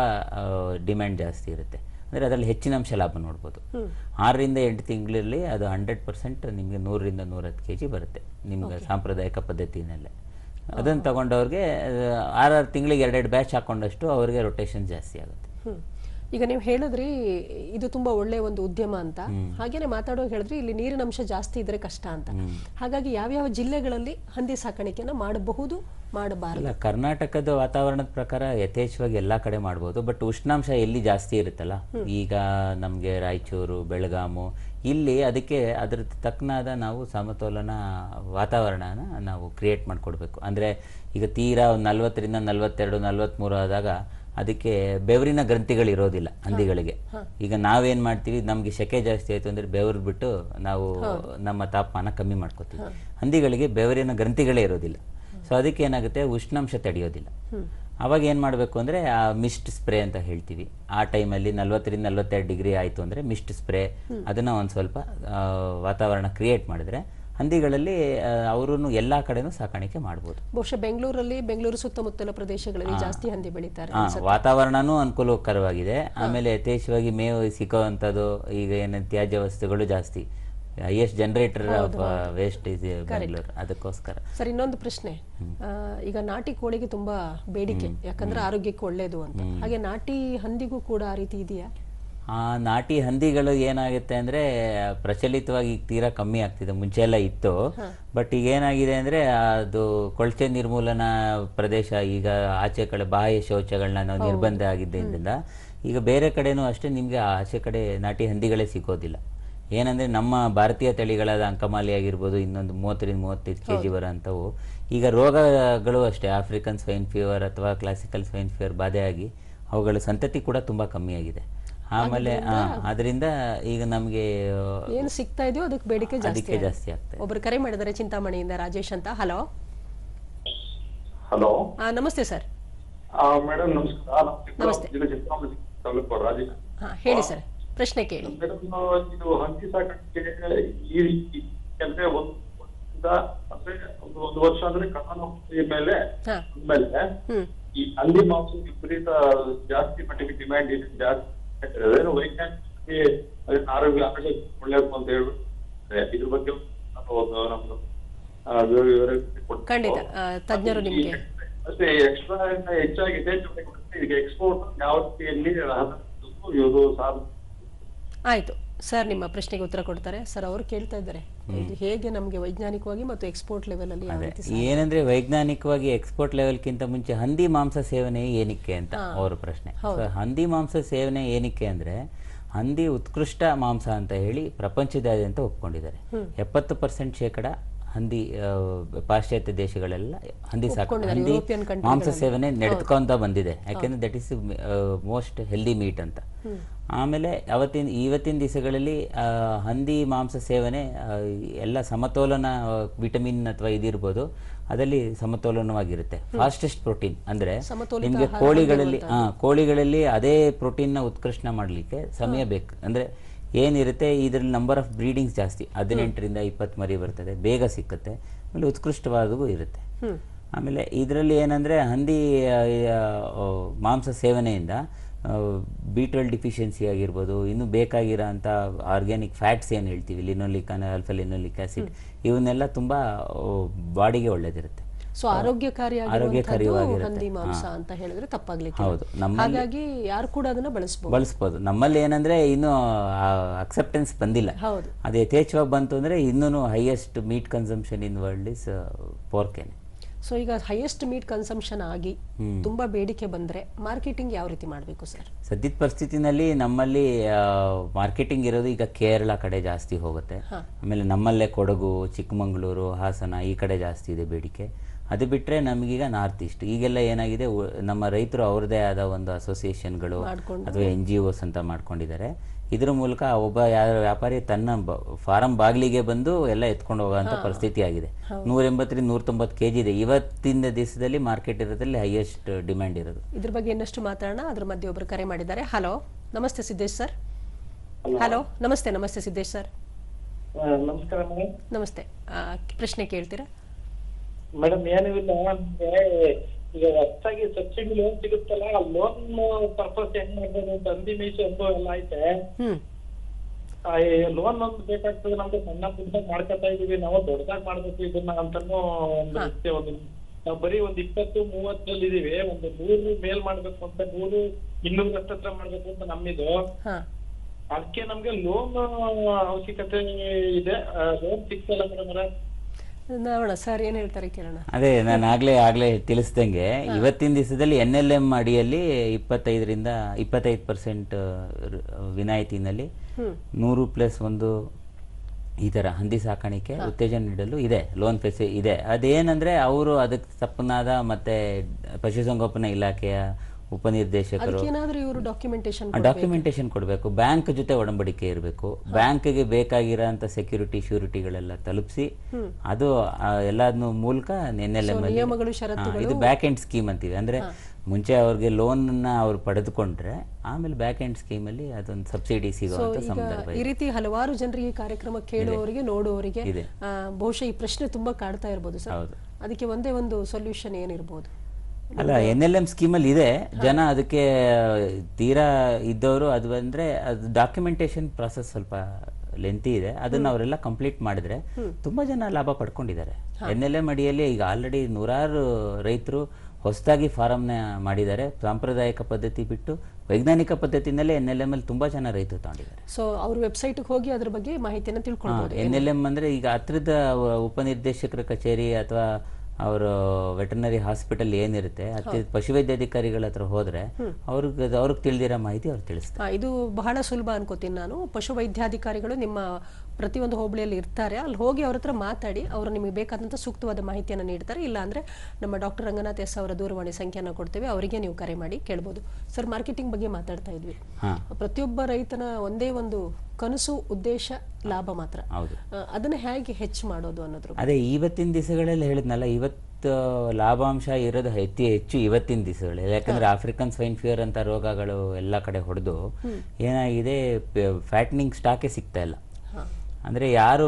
ಡಿಮ್ಯಾಂಡ್ ಜಾಸ್ತಿ ಇರುತ್ತೆ. ಅಂದ್ರೆ ಅದರಲ್ಲಿ ಹೆಚ್ಚಿನ ಅಂಶ ಲಾಭ ನೋಡ್ಬೋದು. ಆರರಿಂದ ಎಂಟು ತಿಂಗಳಲ್ಲಿ ಅದು ಹಂಡ್ರೆಡ್ ಪರ್ಸೆಂಟ್ ನಿಮಗೆ ನೂರರಿಂದ ನೂರತ್ತು ಕೆ ಜಿ ಬರುತ್ತೆ. ನಿಮ್ಗೆ ಸಾಂಪ್ರದಾಯಿಕ ಪದ್ಧತಿನಲ್ಲೇ. ಅದನ್ನು ತಗೊಂಡವ್ರಿಗೆ ಆರಾರು ತಿಂಗಳಿಗೆ ಎರಡೆರಡು ಬ್ಯಾಚ್ ಹಾಕೊಂಡಷ್ಟು ಅವ್ರಿಗೆ ರೊಟೇಷನ್ ಜಾಸ್ತಿ ಆಗುತ್ತೆ. ಈಗ ನೀವು ಹೇಳಿದ್ರಿ ಇದು ತುಂಬಾ ಒಳ್ಳೆ ಒಂದು ಉದ್ಯಮ ಅಂತ. ಹಾಗೇನೆ ಮಾತಾಡುವಾಗ ಹೇಳಿದ್ರಿ ಇಲ್ಲಿ ನೀರಿನ ಅಂಶ ಜಾಸ್ತಿ ಇದ್ರೆ ಕಷ್ಟ ಅಂತ. ಹಾಗಾಗಿ ಯಾವ್ಯಾವ ಜಿಲ್ಲೆಗಳಲ್ಲಿ ಹಂದಿ ಸಾಕಾಣಿಕೆನ ಮಾಡಬಹುದು ಮಾಡಬಾರದು? ಕರ್ನಾಟಕದ ವಾತಾವರಣದ ಪ್ರಕಾರ ಯಥೇಚ್ಛವಾಗಿ ಎಲ್ಲಾ ಕಡೆ ಮಾಡಬಹುದು ಬಟ್ ಉಷ್ಣಾಂಶ ಎಲ್ಲಿ ಜಾಸ್ತಿ ಇರುತ್ತಲ್ಲ? ಈಗ ನಮಗೆ ರಾಯಚೂರು ಬೆಳಗಾಮು ಇಲ್ಲಿ ಅದಕ್ಕೆ ಅದ್ರ ತಕ್ಕನಾದ ನಾವು ಸಮತೋಲನ ವಾತಾವರಣನ ನಾವು ಕ್ರಿಯೇಟ್ ಮಾಡ್ಕೊಡ್ಬೇಕು. ಅಂದ್ರೆ ಈಗ ತೀರಾ ಒಂದು ನಲ್ವತ್ತರಿಂದ ನಲ್ವತ್ತೆರಡು ನಲ್ವತ್ಮೂರು ಆದಾಗ ಅದಕ್ಕೆ ಬೆವರಿನ ಗ್ರಂಥಿಗಳು ಇರೋದಿಲ್ಲ ಹಂದಿಗಳಿಗೆ. ಈಗ ನಾವೇನ್ ಮಾಡ್ತೀವಿ ನಮ್ಗೆ ಸೆಕೆ ಜಾಸ್ತಿ ಆಯ್ತು ಅಂದ್ರೆ ಬೆವರು ಬಿಟ್ಟು ನಾವು ನಮ್ಮ ತಾಪಮಾನ ಕಮ್ಮಿ ಮಾಡ್ಕೋತೀವಿ. ಹಂದಿಗಳಿಗೆ ಬೆವರಿನ ಗ್ರಂಥಿಗಳೇ ಇರೋದಿಲ್ಲ. ಸೊ ಅದಕ್ಕೆ ಏನಾಗುತ್ತೆ ಉಷ್ಣಾಂಶ ತಡೆಯೋದಿಲ್ಲ. ಅವಾಗ ಏನ್ ಮಾಡ್ಬೇಕು ಅಂದ್ರೆ ಆ ಮಿಸ್ಟ್ ಸ್ಪ್ರೇ ಅಂತ ಹೇಳ್ತೀವಿ. ಆ ಟೈಮಲ್ಲಿ ನಲ್ವತ್ತರಿಂದ ನಲ್ವತ್ತೆರಡು ಡಿಗ್ರಿ ಆಯ್ತು ಅಂದ್ರೆ ಮಿಸ್ಟ್ ಸ್ಪ್ರೇ ಅದನ್ನ ಒಂದ್ ಸ್ವಲ್ಪ ವಾತಾವರಣ ಕ್ರಿಯೇಟ್ ಮಾಡಿದ್ರೆ ಹಂದಿಗಳಲ್ಲಿ ಅವರನ್ನು ಎಲ್ಲ ಕಡೆನೂ ಸಾಕಾಣಿಕೆ ಮಾಡ್ಬೋದು. ಬಹುಶಃ ಬೆಂಗಳೂರಲ್ಲಿ ಬೆಂಗಳೂರು ಸುತ್ತಮುತ್ತಲ ಪ್ರದೇಶಗಳಲ್ಲಿ ಜಾಸ್ತಿ ಹಂದಿ ಬೆಳೀತಾರೆ ವಾತಾವರಣನೂ ಅನುಕೂಲಕರವಾಗಿದೆ. ಆಮೇಲೆ ಯಥೇಚ್ಛವಾಗಿ ಮೇವು ಸಿಕ್ಕುವಂಥದ್ದು ಈಗ ಏನು ತ್ಯಾಜ್ಯ ವಸ್ತುಗಳು ಜಾಸ್ತಿ. ಹೈಯೆಸ್ಟ್ ಜನರೇಟರ್ ವೇಸ್ಟ್ ಇದೆ ಬೆಂಗಳೂರು. ಅದಕ್ಕೋಸ್ಕರ. ಸರ್ ಇನ್ನೊಂದು ಪ್ರಶ್ನೆ. ಈಗ ನಾಟಿ ಕೋಳಿಗೆ ತುಂಬಾ ಬೇಡಿಕೆ. ಯಾಕಂದ್ರೆ ಆರೋಗ್ಯಕ್ಕೆ ಒಳ್ಳೇದು ಅಂತ. ಹಾಗೆ ನಾಟಿ ಹಂದಿಗೂ ಕೂಡ ಆ ರೀತಿ ಇದೆಯಾ? ಆ ನಾಟಿ ಹಂದಿಗಳು ಏನಾಗುತ್ತೆ ಅಂದ್ರೆ ಪ್ರಚಲಿತವಾಗಿ ಈಗ ತೀರಾ ಕಮ್ಮಿ ಆಗ್ತಿದೆ ಮುಂಚೆ ಎಲ್ಲ ಇತ್ತು ಬಟ್ ಈಗ ಏನಾಗಿದೆ ಅಂದ್ರೆ ಅದು ಕೊಳಚೆ ನಿರ್ಮೂಲನ ಪ್ರದೇಶ ಈಗ ಆಚೆ ಕಡೆ ಬಾಹ್ಯ ಶೌಚಗಳನ್ನ ನಾವು ನಿರ್ಬಂಧ ಆಗಿದ್ದರಿಂದ ಈಗ ಬೇರೆ ಕಡೆನೂ ಅಷ್ಟೇ ನಿಮ್ಗೆ ಆಚೆ ಕಡೆ ನಾಟಿ ಹಂದಿಗಳೇ ಸಿಗೋದಿಲ್ಲ. ಏನಂದ್ರೆ ನಮ್ಮ ಭಾರತೀಯ ತಳಿಗಳಾದ ಅಂಕಮಾಲಿ ಆಗಿರ್ಬೋದು ಇನ್ನೊಂದು ಮೂವತ್ತರಿಂದ ಮೂವತ್ತೈದು ಕೆ ಜಿ ಬರೋಂಥವು ಈಗ ರೋಗಗಳು ಅಷ್ಟೇ ಆಫ್ರಿಕನ್ ಸ್ವೈನ್ ಫೀವರ್ ಅಥವಾ ಕ್ಲಾಸಿಕಲ್ ಸ್ವೈನ್ ಫೀವರ್ ಬಾಧೆಯಾಗಿ ಅವುಗಳ ಸಂತತಿ ಕೂಡ ತುಂಬಾ ಕಮ್ಮಿ ಆಗಿದೆ. ಆಮೇಲೆ ಆ, ಅದರಿಂದ ಈಗ ನಮಗೆ ಏನು ಸಿಗ್ತಾ ಇದೆಯೋ ಅದಕ್ಕೆ ಬೇಡಿಕೆ ಜಾಸ್ತಿ ಜಾಸ್ತಿ ಆಗ್ತದೆ ಒಬ್ರು ಕರೆ ಮಾಡಿದ್ದಾರೆ ಚಿಂತಾಮಣಿಯಿಂದ ರಾಜೇಶ್ ಅಂತ. ಹಲೋ. ಹಲೋ. ನಮಸ್ತೆ ಸರ್. ಮೇಡಮ್ ನಮಸ್ಕಾರ. ನಮಸ್ತೆ. ಹೇಳಿ ಸರ್. ಪ್ರಶ್ನೆ ಕೇಳಿ. ಇದು ಹಂದಿ ಸಾಕಾಣಿಕೆ ಈ ರೀತಿ ಅಂದ್ರೆ ಒಂದು ಅಂದ್ರೆ ಒಂದು ವರ್ಷ ಅಂದ್ರೆ ಕರೋನಾ ಮೇಲೆ ಹಾ. ಮೇಲೆ ಹ್ಮ್. ಈ ಹಂದಿ ಮಾಂಸ ವಿಪರೀತ ಜಾಸ್ತಿ ಮಟ್ಟಿಗೆ ಡಿಮ್ಯಾಂಡ್ ಇದೆ. ಜಾಸ್ತಿ ಅದೇನು ವೈಜ್ಞಾನಿಕವಾಗಿ ಅದನ್ನ ಆರೋಗ್ಯ ಆರೋಗ್ಯ ಒಳ್ಳೆಯದು ಅಂತ ಹೇಳ್ಬಿಟ್ಟು ಇದ್ರ ಬಗ್ಗೆ ನಮ್ದು ಖಂಡಿತ. ತಜ್ಞರು ನಿಮಗೆ. ಅಷ್ಟೇ ಎಕ್ಸ್ಟ್ರಾ ಹೆಚ್ಚಾಗಿದೆ ಜೊತೆಗೆ ಈಗ ಎಕ್ಸ್ಪೋರ್ಟ್ ಯಾವ ರೀತಿಯಲ್ಲಿ ಇವರು ಸಾಧ ಆಯ್ತು. ಸರ್ ನಿಮ್ಮ ಪ್ರಶ್ನೆಗೆ ಉತ್ತರ ಕೊಡ್ತಾರೆ. ಸರ್ ಅವರು ಕೇಳ್ತಾ ಇದ್ದಾರೆ. ಇದು ಹೇಗೆ ನಮಗೆ ವೈಜ್ಞಾನಿಕವಾಗಿ ಮತ್ತು ಎಕ್ಸ್ಪೋರ್ಟ್ ಲೆವೆಲ್ ಅಲ್ಲಿ ಯಾವ ರೀತಿ ಏನಂದ್ರೆ ವೈಜ್ಞಾನಿಕವಾಗಿ ಎಕ್ಸ್ಪೋರ್ಟ್ ಲೆವೆಲ್ಗಿಂತ ಮುಂಚೆ ಹಂದಿ ಮಾಂಸ ಸೇವನೆ ಏನಕ್ಕೆ ಅಂತ ಅವರ ಪ್ರಶ್ನೆ. ಹಂದಿ. ಮಾಂಸ ಸೇವನೆ ಏನಕ್ಕೆ ಅಂದ್ರೆ ಹಂದಿ ಉತ್ಕೃಷ್ಟ ಮಾಂಸ ಅಂತ ಹೇಳಿ ಪ್ರಪಂಚದಾದ್ಯಂತ ಒಪ್ಕೊಂಡಿದ್ದಾರೆ. ಎಪ್ಪತ್ತು ಪರ್ಸೆಂಟ್ ಶೇಕಡ ಹಂದಿ ಪಾಶ್ಚಾತ್ಯ ದೇಶಗಳೆಲ್ಲ ಹಂದಿ ಸಾಕು ಹಂದಿ ಮಾಂಸ ಸೇವನೆ ನಡೆದುಕೊಂತ ಬಂದಿದೆ. ಯಾಕೆಂದ್ರೆ that is most healthy meat ಅಂತ. ಆಮೇಲೆ ಅವತ್ತಿನ ಇವತ್ತಿನ ದಿವಸಗಳಲ್ಲಿ ಹಂದಿ ಮಾಂಸ ಸೇವನೆ ಎಲ್ಲ ಸಮತೋಲನ ವಿಟಮಿನ್ ಅಥವಾ ಇದಿರ್ಬೋದು ಅದರಲ್ಲಿ ಸಮತೋಲನವಾಗಿರುತ್ತೆ. ಫಾಸ್ಟೆಸ್ಟ್ ಪ್ರೋಟೀನ್ ಅಂದ್ರೆ ನಿಮ್ಗೆ ಕೋಳಿಗಳಲ್ಲಿ ಹಾ ಕೋಳಿಗಳಲ್ಲಿ ಅದೇ ಪ್ರೋಟೀನ್ನ ಉತ್ಕೃಷ್ಣ ಮಾಡಲಿಕ್ಕೆ ಸಮಯ ಬೇಕು. ಅಂದ್ರೆ ಏನಿರುತ್ತೆ ಇದರಲ್ಲಿ ನಂಬರ್ ಆಫ್ ಬ್ರೀಡಿಂಗ್ಸ್ ಜಾಸ್ತಿ. ಹದಿನೆಂಟರಿಂದ ಇಪ್ಪತ್ತು ಮರಿ ಬರ್ತದೆ. ಬೇಗ ಸಿಕ್ಕುತ್ತೆ. ಆಮೇಲೆ ಉತ್ಕೃಷ್ಟವಾದವು ಇರುತ್ತೆ. ಆಮೇಲೆ ಇದರಲ್ಲಿ ಏನಂದ್ರೆ ಹಂದಿ ಮಾಂಸ ಸೇವನೆಯಿಂದ ಬಿ ಟ್ವೆಲ್ ಡಿಫಿಷಿಯನ್ಸಿ ಆಗಿರ್ಬೋದು ಇನ್ನು ಬೇಕಾಗಿರೋ ಅಂಥ ಆರ್ಗ್ಯಾನಿಕ್ ಫ್ಯಾಟ್ಸ್ ಏನು ಹೇಳ್ತೀವಿ? ಲಿನೋಲಿಕ್ ಅಲ್ಫಲಿನೋಲಿಕ್ ಆ್ಯಸಿಡ್ ಆಸಿಡ್ ಇವನ್ನೆಲ್ಲ ತುಂಬ ಬಾಡಿಗೆ ಒಳ್ಳೇದಿರುತ್ತೆ. ಸೊ ಆರೋಗ್ಯಕಾರಿಯಾಗಿರುತ್ತೆ. ಹಂದಿ ಮಾಂಸ ಅಂತ ಹೇಳಿದ್ರೆ ತಪ್ಪಾಗ್ಲಿಕ್ಕೆ ಹೌದು. ಹಾಗಾಗಿ ಯಾರು ಕೂಡ ಅದನ್ನ ಬಳಸಬಹುದು ಬಳಸ್ಬೋದು. ನಮ್ಮಲ್ಲಿ ಏನಂದ್ರೆ ಇನ್ನು ಅಕ್ಸೆಪ್ಟೆನ್ಸ್ ಬಂದಿಲ್ಲ. ಹೌದು. ಅದು ಯಥೇಚ್ಛವಾಗಿ ಬಂತು ಅಂದ್ರೆ ಇನ್ನೂ highest meat consumption in world is ಪೋರ್ಕೆನೆ so ಈಗ ಹೈಯೆಸ್ಟ್ ಮೀಟ್ ಕನ್ಸಂಪ್ಷನ್ ಆಗಿ ತುಂಬಾ ಬೇಡಿಕೆ ಬಂದ್ರೆ ಮಾರ್ಕೆಟಿಂಗ್ ಯಾವ ರೀತಿ ಮಾಡಬೇಕು ಸರ್ ಸದ್ಯದ ಪರಿಸ್ಥಿತಿನಲ್ಲಿ ನಮ್ಮಲ್ಲಿ ಮಾರ್ಕೆಟಿಂಗ್ ಇರೋದು ಈಗ ಕೇರಳ ಕಡೆ ಜಾಸ್ತಿ ಹೋಗುತ್ತೆ. ಆಮೇಲೆ ನಮ್ಮಲ್ಲೇ ಕೊಡಗು ಚಿಕ್ಕಮಂಗ್ಳೂರು ಹಾಸನ ಈ ಕಡೆ ಜಾಸ್ತಿ ಇದೆ ಬೇಡಿಕೆ. ಅದು ಬಿಟ್ಟರೆ ನಮಗೀಗ ನಾರ್ತ್ ಈಸ್ಟ್. ಈಗೆಲ್ಲ ಏನಾಗಿದೆ ನಮ್ಮ ರೈತರು ಅವ್ರದ್ದೇ ಆದ ಒಂದು ಅಸೋಸಿಯೇಷನ್ಗಳು ಮಾಡ್ಕೊಂಡು. ಅಥವಾ ಎನ್ ಜಿ ಒಸ್ ಅಂತ ಮಾಡ್ಕೊಂಡಿದ್ದಾರೆ. ಇದ್ರ ಮೂಲಕ ಒಬ್ಬ ಯಾರ ವ್ಯಾಪಾರಿ ತನ್ನ ಫಾರಂ ಬಾಗಿಲಿಗೆ ಬಂದು ಎಲ್ಲ ಎತ್ಕೊಂಡು ಹೋಗೋಂಥ ಪರಿಸ್ಥಿತಿ ಆಗಿದೆ. ನೂರ ಎಂಬತ್ತರಿಂದ ನೂರ ತೊಂಬತ್ತು ಕೆ ಜಿ ಇದೆ. ಇವತ್ತಿನ ದಿವಸದಲ್ಲಿ ಮಾರ್ಕೆಟ್ ಇರೋದ್ರಲ್ಲಿ ಹೈಯೆಸ್ಟ್ ಡಿಮ್ಯಾಂಡ್ ಇರೋದು. ಇದ್ರ ಬಗ್ಗೆ ಇನ್ನಷ್ಟು ಮಾತಾಡೋಣ. ಅದ್ರ ಮಧ್ಯೆ ಒಬ್ಬರು ಕರೆ ಮಾಡಿದ್ದಾರೆ. ಹಲೋ ನಮಸ್ತೆ ಸಿದ್ದೇಶ್ ಸರ್. ಹಲೋ. ನಮಸ್ತೆ ನಮಸ್ತೆ ಸಿದ್ದೇಶ್ ಸರ್. ನಮಸ್ಕಾರ ನಮಸ್ತೆ. ಆ, ಪ್ರಶ್ನೆ ಕೇಳ್ತೀರಾ? ಮೇಡಮ್ ಏನೂ ಇಲ್ಲ. ನಮ್ಗೆ ಈಗ ಹೊಸದಾಗಿ ಸಬ್ಸಿಡಿ ಲೋನ್ ಸಿಗುತ್ತಲ್ಲ ಲೋನ್ ಪರ್ಪಸ್ ಹೆಂಗ್ ಮಾಡ್ಬೋದು ಅಂತ ಅಂದಿ ಮೀಸು ಅನುಭವ ಎಲ್ಲ ಐತೆ. ಹ್ಮ್. ಲೋನ್ ಒಂದು ಬೇಕಾಗ್ತದೆ ನಮ್ಗೆ ಸಣ್ಣ ಪುಟ್ಟ ಮಾಡ್ಕೊತಾ ಇದೀವಿ. ನಾವು ದೊಡ್ಡದಾಗಿ ಮಾಡ್ಬೇಕು ಇದನ್ನ ಅಂತಾನು ಒಂದು ಇರುತ್ತೆ ಒಂದು ನಾವು ಬರೀ ಒಂದ್ ಇಪ್ಪತ್ತು ಮೂವತ್ತರಲ್ಲಿ ಇದೀವಿ. ಒಂದು ನೂರು ಮೇಲ್ ಮಾಡ್ಬೇಕು ಅಂತ ನೂರು ಇನ್ನೂರ ಹತ್ರ ಮಾಡ್ಬೇಕು ಅಂತ ನಮ್ಮಿದು. ಅದಕ್ಕೆ ನಮ್ಗೆ ಲೋನ್ ಅವಶ್ಯಕತೆ ಇದೆ. ಲೋನ್ ಸಿಗ್ತಲ್ಲ ಮೇಡಮ್ ನೋಡೋಣ ಸರ್ ಏನ್ ಹೇಳ್ತಾರೆ ಕೇಳೋಣ? ಅದೇ ನಾನು ಆಗ್ಲೇ ಆಗ್ಲೇ ತಿಳಿಸ್ದಂಗೆ ಇವತ್ತಿನ ದಿವಸದಲ್ಲಿ ಎನ್ ಎಲ್ ಎಂ ಅಡಿಯಲ್ಲಿ ಇಪ್ಪತ್ತೈದರಿಂದ ಇಪ್ಪತ್ತೈದು ಪರ್ಸೆಂಟ್ ವಿನಾಯಿತಿನಲ್ಲಿ ನೂರು ಪ್ಲಸ್ ಒಂದು ಈ ತರ ಹಂದಿ ಸಾಕಾಣಿಕೆ ಉತ್ತೇಜನ ನೀಡಲು ಇದೆ ಲೋನ್ ಫೆಸಿ ಇದೆ. ಅದೇನಂದ್ರೆ ಅವರು ಅದಕ್ಕೆ ತಪ್ಪನಾದ ಮತ್ತೆ ಪಶುಸಂಗೋಪನಾ ಇಲಾಖೆಯ ಉಪನಿರ್ದೇಶಕರು. ಡಾಕ್ಯುಮೆಂಟೇಶನ್ ಡಾಕ್ಯುಮೆಂಟೇಶನ್ ಕೊಡಬೇಕು? ಬ್ಯಾಂಕ್ ಜೊತೆ ಒಡಂಬಡಿಕೆ ಇರಬೇಕು. ಬ್ಯಾಂಕ್ಗೆ ಬೇಕಾಗಿರೋಂಥ ಸೆಕ್ಯೂರಿಟಿ ಶ್ಯೂರಿಟಿಗಳೆಲ್ಲ ತಲುಪಿಸಿ ಅದು ಎಲ್ಲದನ್ನು ಮೂಲಕ ಎನ್ ಎಲ್ ಎಂ ಇದು ಬ್ಯಾಕ್ ಎಂಡ್ ಸ್ಕೀಮ್ ಅಂತೀವಿ. ಅಂದ್ರೆ ಮುಂಚೆ ಅವ್ರಿಗೆ ಲೋನ್ನ ಅವ್ರು ಪಡೆದುಕೊಂಡ್ರೆ ಆಮೇಲೆ ಬ್ಯಾಕ್ ಎಂಡ್ ಸ್ಕೀಮಲ್ಲಿ ಅದೊಂದು ಸಬ್ಸಿಡಿ ಸೊ ಸಿಗುವಂಥ ಸಂದರ್ಭ ಈ ರೀತಿ ಹಲವಾರು ಜನರಿಗೆ ಕಾರ್ಯಕ್ರಮ ಕೇಳುವವರಿಗೆ ನೋಡುವವರಿಗೆ. ಬಹುಶಃ ಈ ಪ್ರಶ್ನೆ ತುಂಬಾ ಕಾಡ್ತಾ ಇರಬಹುದು ಸರ್. ಅದಕ್ಕೆ ಒಂದೇ ಒಂದು ಸೊಲ್ಯೂಷನ್ ಏನಿರ್ಬೋದು? ಅಲ್ಲ ಎನ್ ಎಲ್ ಎಂ ಸ್ಕೀಮಲ್ಲಿ ಇದೆ. ಜನ ಅದಕ್ಕೆ ತೀರಾ ಇದ್ದವರು ಅದು ಬಂದ್ರೆ ಅದು ಡಾಕ್ಯುಮೆಂಟೇಶನ್ ಪ್ರಾಸೆಸ್ ಸ್ವಲ್ಪ ಲೆಂತಿ ಇದೆ. ಅದನ್ನ ಅವರೆಲ್ಲ ಕಂಪ್ಲೀಟ್ ಮಾಡಿದ್ರೆ ತುಂಬಾ ಜನ ಲಾಭ ಪಡ್ಕೊಂಡಿದ್ದಾರೆ. ಎನ್ ಎಲ್ ಎಂ ಅಡಿಯಲ್ಲಿ ಈಗ ಆಲ್ರೆಡಿ ನೂರಾರು ರೈತರು ಹೊಸದಾಗಿ ಫಾರಮ್ನ ಮಾಡಿದ್ದಾರೆ. ಸಾಂಪ್ರದಾಯಿಕ ಪದ್ಧತಿ ಬಿಟ್ಟು ವೈಜ್ಞಾನಿಕ ಪದ್ಧತಿನಲ್ಲೇ ಎನ್ ಎಲ್ ಎಂ ಅಲ್ಲಿ ತುಂಬಾ ಜನ ರೈತರು ತಗೊಂಡಿದ್ದಾರೆ. ಸೊ ಅವ್ರ ವೆಬ್ಸೈಟ್ ಹೋಗಿ ಅದ್ರ ಬಗ್ಗೆ ಮಾಹಿತಿಯನ್ನು ತಿಳ್ಕೊಳ್ಬೋದು. ಎನ್ ಎಲ್ ಎಂ ಅಂದ್ರೆ ಈಗ ಹತ್ರದ ಉಪನಿರ್ದೇಶಕರ ಕಚೇರಿ ಅಥವಾ ಅವರ ವೆಟರ್ನರಿ ಹಾಸ್ಪಿಟಲ್ ಏನಿರುತ್ತೆ ಹತ್ತಿರ ಪಶುವೈದ್ಯಾಧಿಕಾರಿಗಳ ಹತ್ರ ಹೋದ್ರೆ ಅವ್ರಿಗೆ ಅವ್ರಿಗೆ ತಿಳಿದಿರೋ ಮಾಹಿತಿ ಅವ್ರು ತಿಳಿಸ್ತಾರೆ. ಇದು ಬಹಳ ಸುಲಭ ಅನ್ಕೋತೀನಿ ನಾನು. ಪಶುವೈದ್ಯಾಧಿಕಾರಿಗಳು ನಿಮ್ಮ ಪ್ರತಿಯೊಂದು ಹೋಬಳಿಯಲ್ಲಿ ಇರ್ತಾರೆ. ಅಲ್ಲಿ ಹೋಗಿ ಅವ್ರ ಹತ್ರ ಮಾತಾಡಿ ಅವರು ನಿಮಗೆ ಬೇಕಾದಂಥ ಸೂಕ್ತವಾದ ಮಾಹಿತಿಯನ್ನು ನೀಡ್ತಾರೆ. ಇಲ್ಲ ಅಂದ್ರೆ ನಮ್ಮ ಡಾಕ್ಟರ್ ರಂಗನಾಥ್ ಎಸ್ ಅವರ ದೂರವಾಣಿ ಸಂಖ್ಯೆಯನ್ನು ಕೊಡ್ತೇವೆ. ಅವರಿಗೆ ನೀವು ಕರೆ ಮಾಡಿ ಕೇಳ್ಬೋದು. ಸರ್ ಮಾರ್ಕೆಟಿಂಗ್ ಬಗ್ಗೆ ಮಾತಾಡ್ತಾ ಇದ್ವಿ. ಪ್ರತಿಯೊಬ್ಬ ರೈತನ ಒಂದೇ ಒಂದು ಕನಸು ಉದ್ದೇಶ ಲಾಭ ಮಾತ್ರ. ಹೌದು. ಅದನ್ನ ಹೇಗೆ ಹೆಚ್ಚು ಮಾಡೋದು ಅನ್ನೋದ್ರ ಅದೇ ಇವತ್ತಿನ ದಿವಸಗಳಲ್ಲಿ ಹೇಳಿದ್ನಲ್ಲ ಇವತ್ತು ಲಾಭಾಂಶ ಇರೋದು ಅತಿ ಹೆಚ್ಚು ಇವತ್ತಿನ ದಿವಸಗಳಲ್ಲಿ. ಯಾಕಂದ್ರೆ ಆಫ್ರಿಕನ್ ಸ್ವೈನ್ ಫಿಯರ್ ಅಂತ ರೋಗಗಳು ಎಲ್ಲ ಕಡೆ ಹೊಡೆದು ಏನಾಗಿದೆ ಫ್ಯಾಟ್ನಿಂಗ್ ಸ್ಟಾಕೇ ಸಿಗ್ತಾ ಇಲ್ಲ. ಅಂದ್ರೆ ಯಾರು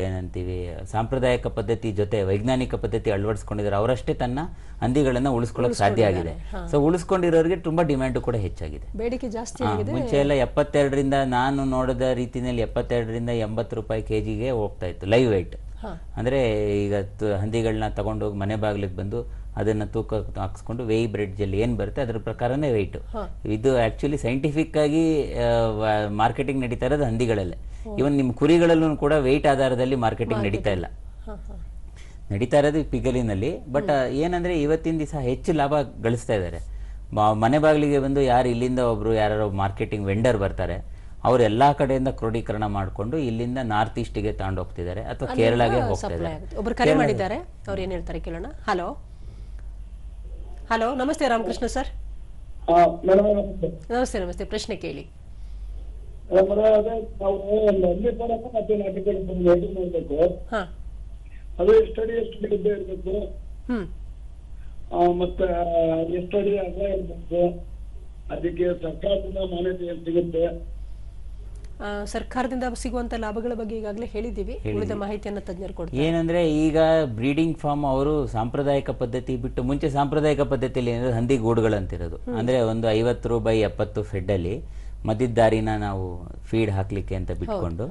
ಏನಂತೀವಿ ಸಾಂಪ್ರದಾಯಿಕ ಪದ್ಧತಿ ಜೊತೆ ವೈಜ್ಞಾನಿಕ ಪದ್ಧತಿ ಅಳವಡಿಸ್ಕೊಂಡಿದ್ದಾರೆ ಅವರಷ್ಟೇ ತನ್ನ ಹಂದಿಗಳನ್ನ ಉಳಿಸ್ಕೊಳ್ಳೋಕೆ ಸಾಧ್ಯ ಆಗಿದೆ. ಸೊ ಉಳಿಸ್ಕೊಂಡಿರೋರಿಗೆ ತುಂಬಾ ಡಿಮ್ಯಾಂಡ್ ಕೂಡ ಹೆಚ್ಚಾಗಿದೆ. ಬೇಡಿಕೆ ಜಾಸ್ತಿ ಮುಂಚೆ ಎಲ್ಲ ಎಪ್ಪತ್ತೆರಡರಿಂದ ನಾನು ನೋಡಿದ ರೀತಿಯಲ್ಲಿ ಎಪ್ಪತ್ತೆರಡರಿಂದ ಎಂಬತ್ತು ರೂಪಾಯಿ ಕೆಜಿಗೆ ಹೋಗ್ತಾ ಇತ್ತು ಲೈವ್ ಹಾ. ಅಂದ್ರೆ ಈಗ ಹಂದಿಗಳನ್ನ ತಗೊಂಡೋಗಿ ಮನೆ ಬಾಗಿಲಿಗೆ ಬಂದು ಅದನ್ನ ತೂಕ ಹಾಕ್ಸ್ಕೊಂಡು ವೇಯ್ ಬ್ರೆಡ್ಜಲ್ಲಿ ಏನು ಬರುತ್ತೆ ಅದ್ರ ಪ್ರಕಾರನೇ ವೆಯ್ಟು ಇದು ಆಕ್ಚುಲಿ ಸೈಂಟಿಫಿಕ್ ಆಗಿ ಮಾರ್ಕೆಟಿಂಗ್ ನಡೀತಾ ಇರೋದು ಹಂದಿಗಳಲ್ಲೇ. ಇವನ್ ನಿಮ್ಮ ಕುರಿಗಳಲ್ಲೂ ಕೂಡ ವೆಯ್ಟ್ ಆಧಾರದಲ್ಲಿ ಮಾರ್ಕೆಟಿಂಗ್ ನಡೀತಾ ಇಲ್ಲ. ನಡೀತಾ ಇರೋದು ಪಿಗಲಿನಲ್ಲಿ ಬಟ್ ಏನಂದ್ರೆ ಇವತ್ತಿನ ದಿವಸ ಹೆಚ್ಚು ಲಾಭ ಗಳಿಸ್ತಾ ಇದ್ದಾರೆ. ಮನೆ ಬಾಗಿಲಿಗೆ ಬಂದು ಯಾರು ಇಲ್ಲಿಂದ ಒಬ್ರು ಯಾರೋ ಮಾರ್ಕೆಟಿಂಗ್ ವೆಂಡರ್ ಬರ್ತಾರೆ ಅವ್ರು ಎಲ್ಲಾ ಕಡೆಯಿಂದ ಕ್ರೋಢೀಕರಣ ಮಾಡಿಕೊಂಡು ಇಲ್ಲಿಂದ ನಾರ್ತ್ ಈಸ್ಟ್ಗೆ ತಗೊಂಡು ಹೋಗ್ತಿದ್ದಾರೆ ಅಥವಾ ಕೇರಳಗೆ ಹೋಗ್ತಾ ಕೇಳೋಣ. ಇದ್ದಾರೆ ಆಗುತ್ತೆ ಒಬ್ರು ಕರೆ ಮಾಡಿದ್ದಾರೆ ಅವ್ರು ಏನ್ ಹೇಳ್ತಾರೆ ಕೇಳೋಣ ಹಲೋ ನಮಸ್ತೆ ರಾಮಕೃಷ್ಣ ಸರ್ ನಮಸ್ತೆ. ನಮಸ್ತೆ ಪ್ರಶ್ನೆ ಕೇಳಿ. ಅದೇ ಎಷ್ಟು ಇರ್ಬೇಕು? ಹ್ಮ್. ಮತ್ತೆ ಎಷ್ಟು ಅಡಿ ಅಗಲ ಇರ್ಬೇಕು? ಅದಕ್ಕೆ ಸರ್ಕಾರದಿಂದ ಮಾನ್ಯತೆ ಏನ್ ಸಿಗುತ್ತೆ? ಸರ್ಕಾರದಿಂದ ಸಿಗುವಂತ ಲಾಭಗಳ ಬಗ್ಗೆ ಈಗಾಗಲೇ ಹೇಳಿದ್ದೀವಿ. ಉಳಿದ ಮಾಹಿತಿಯನ್ನು ತಜ್ಞರು ಕೊಡ್ತಾರೆ. ಏನಂದ್ರೆ ಈಗ ಬ್ರೀಡಿಂಗ್ ಫಾರ್ಮ್ ಅವರು ಸಾಂಪ್ರದಾಯಿಕ ಪದ್ಧತಿ ಬಿಟ್ಟು ಮುಂಚೆ ಸಾಂಪ್ರದಾಯಿಕ ಪದ್ಧತಿಯಲ್ಲಿ ಏನಂದ್ರೆ ಹಂದಿ ಗೂಡುಗಳಂತಿರೋದು. ಅಂದ್ರೆ ಒಂದು ಐವತ್ತು ರು ಬೈ ಎಪ್ಪತ್ತು ಫೆಡ್ ಅಲ್ಲಿ ಮದ್ದಿದ್ದಾರಿನ ದಾರಿನ ನಾವು ಫೀಡ್ ಹಾಕ್ಲಿಕ್ಕೆ ಅಂತ ಬಿಟ್ಕೊಂಡು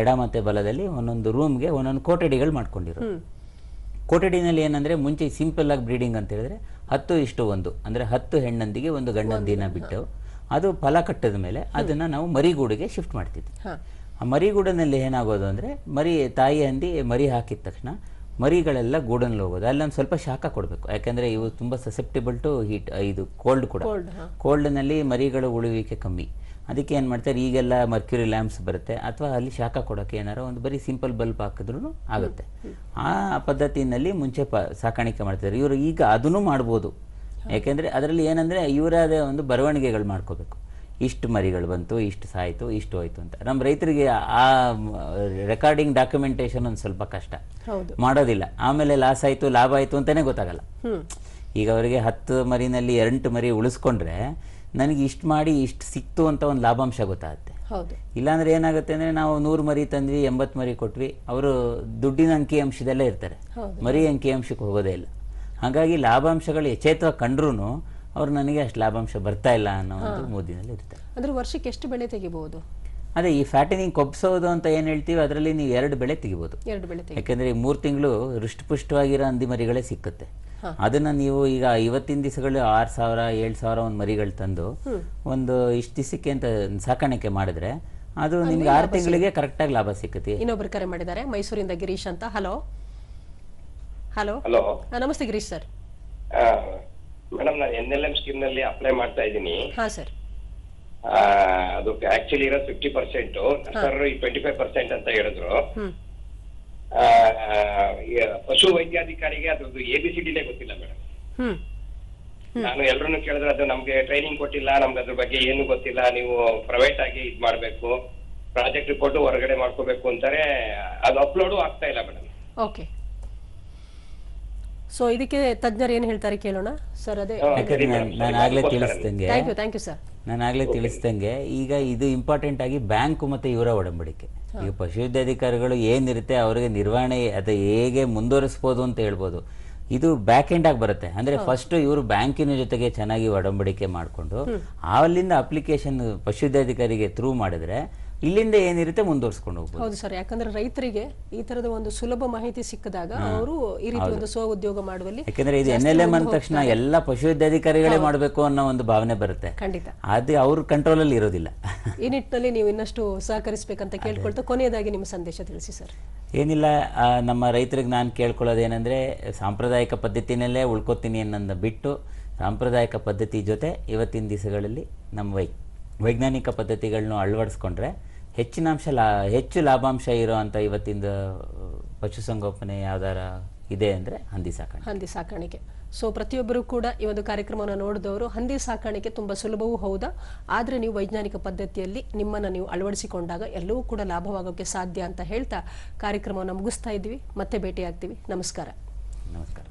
ಎಡ ಮತ್ತೆ ಬಲದಲ್ಲಿ ಒಂದೊಂದು ರೂಮ್ಗೆ ಒಂದೊಂದು ಕೋಟಡಿಗಳು ಮಾಡ್ಕೊಂಡಿರು ಕೋಟಡಿನಲ್ಲಿ ಕೊಠಡಿನಲ್ಲಿ ಏನಂದ್ರೆ ಮುಂಚೆ ಸಿಂಪಲ್ ಆಗಿ ಬ್ರೀಡಿಂಗ್ ಅಂತ ಹೇಳಿದ್ರೆ ಹತ್ತು ಇಷ್ಟು ಒಂದು ಅಂದ್ರೆ ಹತ್ತು ಹೆಣ್ಣಂದಿಗೆ ಒಂದು ಗಂಡಂದಿನ ಬಿಟ್ಟು ಅದು ಫಲ ಕಟ್ಟದ ಮೇಲೆ ಅದನ್ನ ನಾವು ಮರಿಗೂಡಿಗೆ ಶಿಫ್ಟ್ ಮಾಡ್ತಿದ್ವಿ. ಆ ಮರಿಗೂಡನಲ್ಲಿ ಏನಾಗೋದು ಅಂದರೆ ಮರಿ ತಾಯಿ ಹಂದಿ ಮರಿ ಹಾಕಿದ ತಕ್ಷಣ ಮರಿಗಳೆಲ್ಲ ಗೂಡನಲ್ಲಿ ಹೋಗೋದು. ಅಲ್ಲೊಂದು ಸ್ವಲ್ಪ ಶಾಖ ಕೊಡಬೇಕು. ಯಾಕಂದ್ರೆ ಇವು ತುಂಬ ಸಸೆಪ್ಟಿಬಲ್ ಟು ಹೀಟ್ ಇದು ಕೋಲ್ಡ್ ಕೂಡ. ಕೋಲ್ಡ್ನಲ್ಲಿ ಮರಿಗಳು ಉಳುವಿಕೆ ಕಮ್ಮಿ. ಅದಕ್ಕೆ ಏನು ಮಾಡ್ತಾರೆ? ಈಗೆಲ್ಲ ಮರ್ಕ್ಯೂರಿ ಲ್ಯಾಂಪ್ಸ್ ಬರುತ್ತೆ. ಅಥವಾ ಅಲ್ಲಿ ಶಾಖ ಕೊಡೋಕೆ ಏನಾರ ಒಂದು ಬರೀ ಸಿಂಪಲ್ ಬಲ್ಬ್ ಹಾಕಿದ್ರೂ ಆಗುತ್ತೆ. ಆ ಪದ್ಧತಿನಲ್ಲಿ ಮುಂಚೆ ಪ ಸಾಕಾಣಿಕೆ ಮಾಡ್ತಾರೆ ಇವರು ಈಗ ಅದನ್ನು ಮಾಡ್ಬೋದು. ಯಾಕೆಂದರೆ ಅದರಲ್ಲಿ ಏನಂದರೆ ಇವರದೇ ಒಂದು ಬರವಣಿಗೆಗಳು ಮಾಡ್ಕೋಬೇಕು. ಇಷ್ಟು ಮರಿಗಳು ಬಂತು ಇಷ್ಟು ಸಾಯಿತು ಇಷ್ಟು ಹೋಯ್ತು ಅಂತ. ನಮ್ಮ ರೈತರಿಗೆ ಆ ರೆಕಾರ್ಡಿಂಗ್ ಡಾಕ್ಯುಮೆಂಟೇಶನ್ ಒಂದು ಸ್ವಲ್ಪ ಕಷ್ಟ. ಮಾಡೋದಿಲ್ಲ. ಆಮೇಲೆ ಲಾಸ್ ಆಯಿತು ಲಾಭ ಆಯಿತು ಅಂತಲೇ ಗೊತ್ತಾಗಲ್ಲ. ಈಗ ಅವರಿಗೆ ಹತ್ತು ಮರಿನಲ್ಲಿ ಎಂಟು ಮರಿ ಉಳಿಸ್ಕೊಂಡ್ರೆ ನನಗೆ ಇಷ್ಟು ಮಾಡಿ ಇಷ್ಟು ಸಿಕ್ತು ಅಂತ ಒಂದು ಲಾಭಾಂಶ ಗೊತ್ತಾಗುತ್ತೆ. ಇಲ್ಲಾಂದ್ರೆ ಏನಾಗುತ್ತೆ ಅಂದರೆ ನಾವು ನೂರು ಮರಿ ತಂದ್ವಿ ಎಂಬತ್ತು ಮರಿ ಕೊಟ್ವಿ ಅವರು ದುಡ್ಡಿನ ಅಂಕಿ ಅಂಶದಲ್ಲೇ ಇರ್ತಾರೆ. ಮರಿ ಅಂಕಿ ಅಂಶಕ್ಕೆ ಹೋಗೋದೇ ಇಲ್ಲ. ಹಾಗಾಗಿ ಲಾಭಾಂಶಗಳು ಯಚೇತ್ವ ಕಂಡ್ರೂ ಅವ್ರು ನನಗೆ ಅಷ್ಟು ಲಾಭಾಂಶ ಬರ್ತಾ ಇಲ್ಲ ಅನ್ನೋ ಒಂದು ಮೋದಿನಲ್ಲಿ ಇರ್ತಾರೆ ಅಂದ್ರೆ ವರ್ಷಕ್ಕೆ ಎಷ್ಟು ಬೆಳೆ ತೆಗಿಬಹುದು? ಅದೇ ಈ ಫ್ಯಾಟನಿಂಗ್ ಕೊಬ್ಸೋದು ಅಂತ ಏನು ಹೇಳ್ತೀವಿ ಅದರಲ್ಲಿ ನೀವು ಎರಡು ಬೆಳೆ ತೆಗಿಬೋದು ಎರಡು ಬೆಳೆ ಯಾಕೆಂದ್ರೆ ಈ ಮೂರು ತಿಂಗಳು ಹೃಷ್ಟಪುಷ್ಟವಾಗಿರೋ ಹಂದಿ ಮರಿಗಳೇ ಸಿಕ್ಕುತ್ತೆ. ಅದನ್ನ ನೀವು ಈಗ ಇವತ್ತಿನ ದಿವಸಗಳು ಆರು ಸಾವಿರ ಏಳು ಸಾವಿರ ಒಂದು ಮರಿಗಳು ತಂದು ಒಂದು ಇಷ್ಟು ದಿವಸಕ್ಕೆ ಅಂತ ಸಾಕಾಣಿಕೆ ಮಾಡಿದ್ರೆ ಅದು ನಿಮ್ಗೆ ಆರು ತಿಂಗಳಿಗೆ ಕರೆಕ್ಟಾಗಿ ಲಾಭ ಸಿಕ್ಕುತ್ತೆ. ಇನ್ನೊಬ್ರು ಕರೆ ಮಾಡಿದ್ದಾರೆ ಮೈಸೂರಿಂದ ಗಿರೀಶ್ ಅಂತ. ಹಲೋ. ಹಲೋ ಹಲೋ ನಮಸ್ತೆ ಗಿರೀಶ್ ಸರ್ ಮೇಡಮ್ ನಾನು ಎನ್ ಎಲ್ ಎಂ ಸ್ಕೀಮ್ನಲ್ಲಿ ಅಪ್ಲೈ ಮಾಡ್ತಾ ಇದ್ದೀನಿ. ಹಾ ಸರ್ ಆ, ಅದು ಆಕ್ಚುಲಿ ಇರೋ fifty percent sir twenty five percent ಅಂತ ಹೇಳಿದ್ರು. ಆ, ಈ ಪಶು ವೈದ್ಯಾಧಿಕಾರಿಗೆ ಅದ್ರದ್ದು ಎ ಬಿ ಸಿ ಡಿನೇ ಗೊತ್ತಿಲ್ಲ ಮೇಡಮ್ ನಾನು ಎಲ್ಲರನ್ನು ಕೇಳಿದ್ರೆ ಅದು ನಮ್ಗೆ ಟ್ರೈನಿಂಗ್ ಕೊಟ್ಟಿಲ್ಲ ನಮ್ಗೆ ಅದ್ರ ಬಗ್ಗೆ ಏನು ಗೊತ್ತಿಲ್ಲ ನೀವು ಪ್ರೈವೇಟ್ ಆಗಿ ಇದ್ ಮಾಡ್ಬೇಕು ಪ್ರಾಜೆಕ್ಟ್ ರಿಪೋರ್ಟ್ ಹೊರಗಡೆ ಮಾಡ್ಕೋಬೇಕು ಅಂತಾರೆ ಅದು ಅಪ್ಲೋಡು ಆಗ್ತಾ ಇಲ್ಲ ಮೇಡಮ್ ಓಕೆ ಸೊ ಇದಕ್ಕೆ ತಜ್ಞರು ಏನು ಹೇಳ್ತಾರೆ ಕೇಳೋಣ? ಸರ್ ಅದೇ ಯಾಕಂದ್ರೆ ನಾನು ಆಗ್ಲೇ ಆಗಲೇ ತಿಳಿಸ್ದಂಗೆ thank you thank you sir ನಾನು ಆಗ್ಲೇ ತಿಳಿಸ್ದಂಗೆ ಈಗ ಇದು ಇಂಪಾರ್ಟೆಂಟ್ ಆಗಿ ಬ್ಯಾಂಕ್ ಮತ್ತೆ ಇವರ ಒಡಂಬಡಿಕೆ. ಈಗ ಪಶುವೈದ್ಯಾಧಿಕಾರಿಗಳು ಏನಿರುತ್ತೆ ಅವರಿಗೆ ನಿರ್ವಹಣೆ ಅದು ಹೇಗೆ ಮುಂದುವರಿಸ್ಬೋದು ಅಂತ ಹೇಳ್ಬೋದು. ಇದು ಬ್ಯಾಕ್ ಎಂಡ್ ಆಗಿ ಬರುತ್ತೆ. ಅಂದ್ರೆ ಫಸ್ಟ್ ಇವರು ಬ್ಯಾಂಕಿನ ಜೊತೆಗೆ ಚೆನ್ನಾಗಿ ಒಡಂಬಡಿಕೆ ಮಾಡಿಕೊಂಡು ಅಲ್ಲಿಂದ ಅಪ್ಲಿಕೇಶನ್ ಪಶುವೈದ್ಯಾಧಿಕಾರಿಗೆ ಥ್ರೂ ಮಾಡಿದ್ರೆ ಇಲ್ಲಿಂದ ಏನಿರುತ್ತೆ ಮುಂದುವರ್ಸ್ಕೊಂಡು ಹೋಗ್ಬೋದು. ಹೌದು ಸರ್ ಯಾಕಂದ್ರೆ ರೈತರಿಗೆ ಈ ತರದ ಒಂದು ಸುಲಭ ಮಾಹಿತಿ ಸಿಕ್ಕಿದಾಗ ಅವರು ಈ ರೀತಿ ಒಂದು ಸ್ವ ಉದ್ಯೋಗ ಮಾಡುವಲ್ಲಿ ಯಾಕಂದ್ರೆ ಇದು ಎನ್ ಎಲ್ ಎಂ ಅಂದ ತಕ್ಷಣ ಎಲ್ಲ ಪಶುವೈದ್ಯಾಧಿಕಾರಿಗಳೇ ಮಾಡಬೇಕು ಅನ್ನೋ ಒಂದು ಭಾವನೆ ಬರುತ್ತೆ. ಖಂಡಿತ. ಅದು ಅವ್ರ ಕಂಟ್ರೋಲಲ್ಲಿ ಇರೋದಿಲ್ಲ. ಈ ನಿಟ್ಟಿನಲ್ಲಿ ನೀವು ಇನ್ನಷ್ಟು ಸಹಕರಿಸಬೇಕಂತ ಕೇಳ್ಕೊಳ್ತಾ ಕೊನೆಯದಾಗಿ ನಿಮ್ಮ ಸಂದೇಶ ತಿಳಿಸಿ ಸರ್. ಏನಿಲ್ಲ ನಮ್ಮ ರೈತರಿಗೆ ನಾನು ಏನಂದ್ರೆ ಸಾಂಪ್ರದಾಯಿಕ ಪದ್ಧತಿನಲ್ಲೇ ಉಳ್ಕೊತೀನಿ ಅನ್ನೋದನ್ನ ಬಿಟ್ಟು ಸಾಂಪ್ರದಾಯಿಕ ಪದ್ಧತಿ ಜೊತೆ ಇವತ್ತಿನ ದಿವಸಗಳಲ್ಲಿ ನಮ್ಮ ವೈ ವೈಜ್ಞಾನಿಕ ಪದ್ಧತಿಗಳನ್ನ ಅಳವಡಿಸ್ಕೊಂಡ್ರೆ ಹೆಚ್ಚಿನ ಅಂಶ ಲಾ ಹೆಚ್ಚು ಲಾಭಾಂಶ ಇರೋವಂಥ ಇವತ್ತಿಂದ ಪಶುಸಂಗೋಪನೆ ಯಾವ್ದಾರ ಇದೆ ಅಂದರೆ ಹಂದಿ ಸಾಕಾಣಿಕೆ ಹಂದಿ ಸಾಕಾಣಿಕೆ ಸೊ ಪ್ರತಿಯೊಬ್ಬರು ಕೂಡ ಈ ಒಂದು ಕಾರ್ಯಕ್ರಮವನ್ನು ನೋಡಿದವರು ಹಂದಿ ಸಾಕಾಣಿಕೆ ತುಂಬ ಸುಲಭವೂ ಹೌದಾ? ಆದರೆ ನೀವು ವೈಜ್ಞಾನಿಕ ಪದ್ಧತಿಯಲ್ಲಿ ನಿಮ್ಮನ್ನು ನೀವು ಅಳವಡಿಸಿಕೊಂಡಾಗ ಎಲ್ಲವೂ ಕೂಡ ಲಾಭವಾಗೋಕ್ಕೆ ಸಾಧ್ಯ ಅಂತ ಹೇಳ್ತಾ ಕಾರ್ಯಕ್ರಮವನ್ನು ಮುಗಿಸ್ತಾ ಇದ್ದೀವಿ. ಮತ್ತೆ ಭೇಟಿಯಾಗ್ತೀವಿ. ನಮಸ್ಕಾರ. ನಮಸ್ಕಾರ.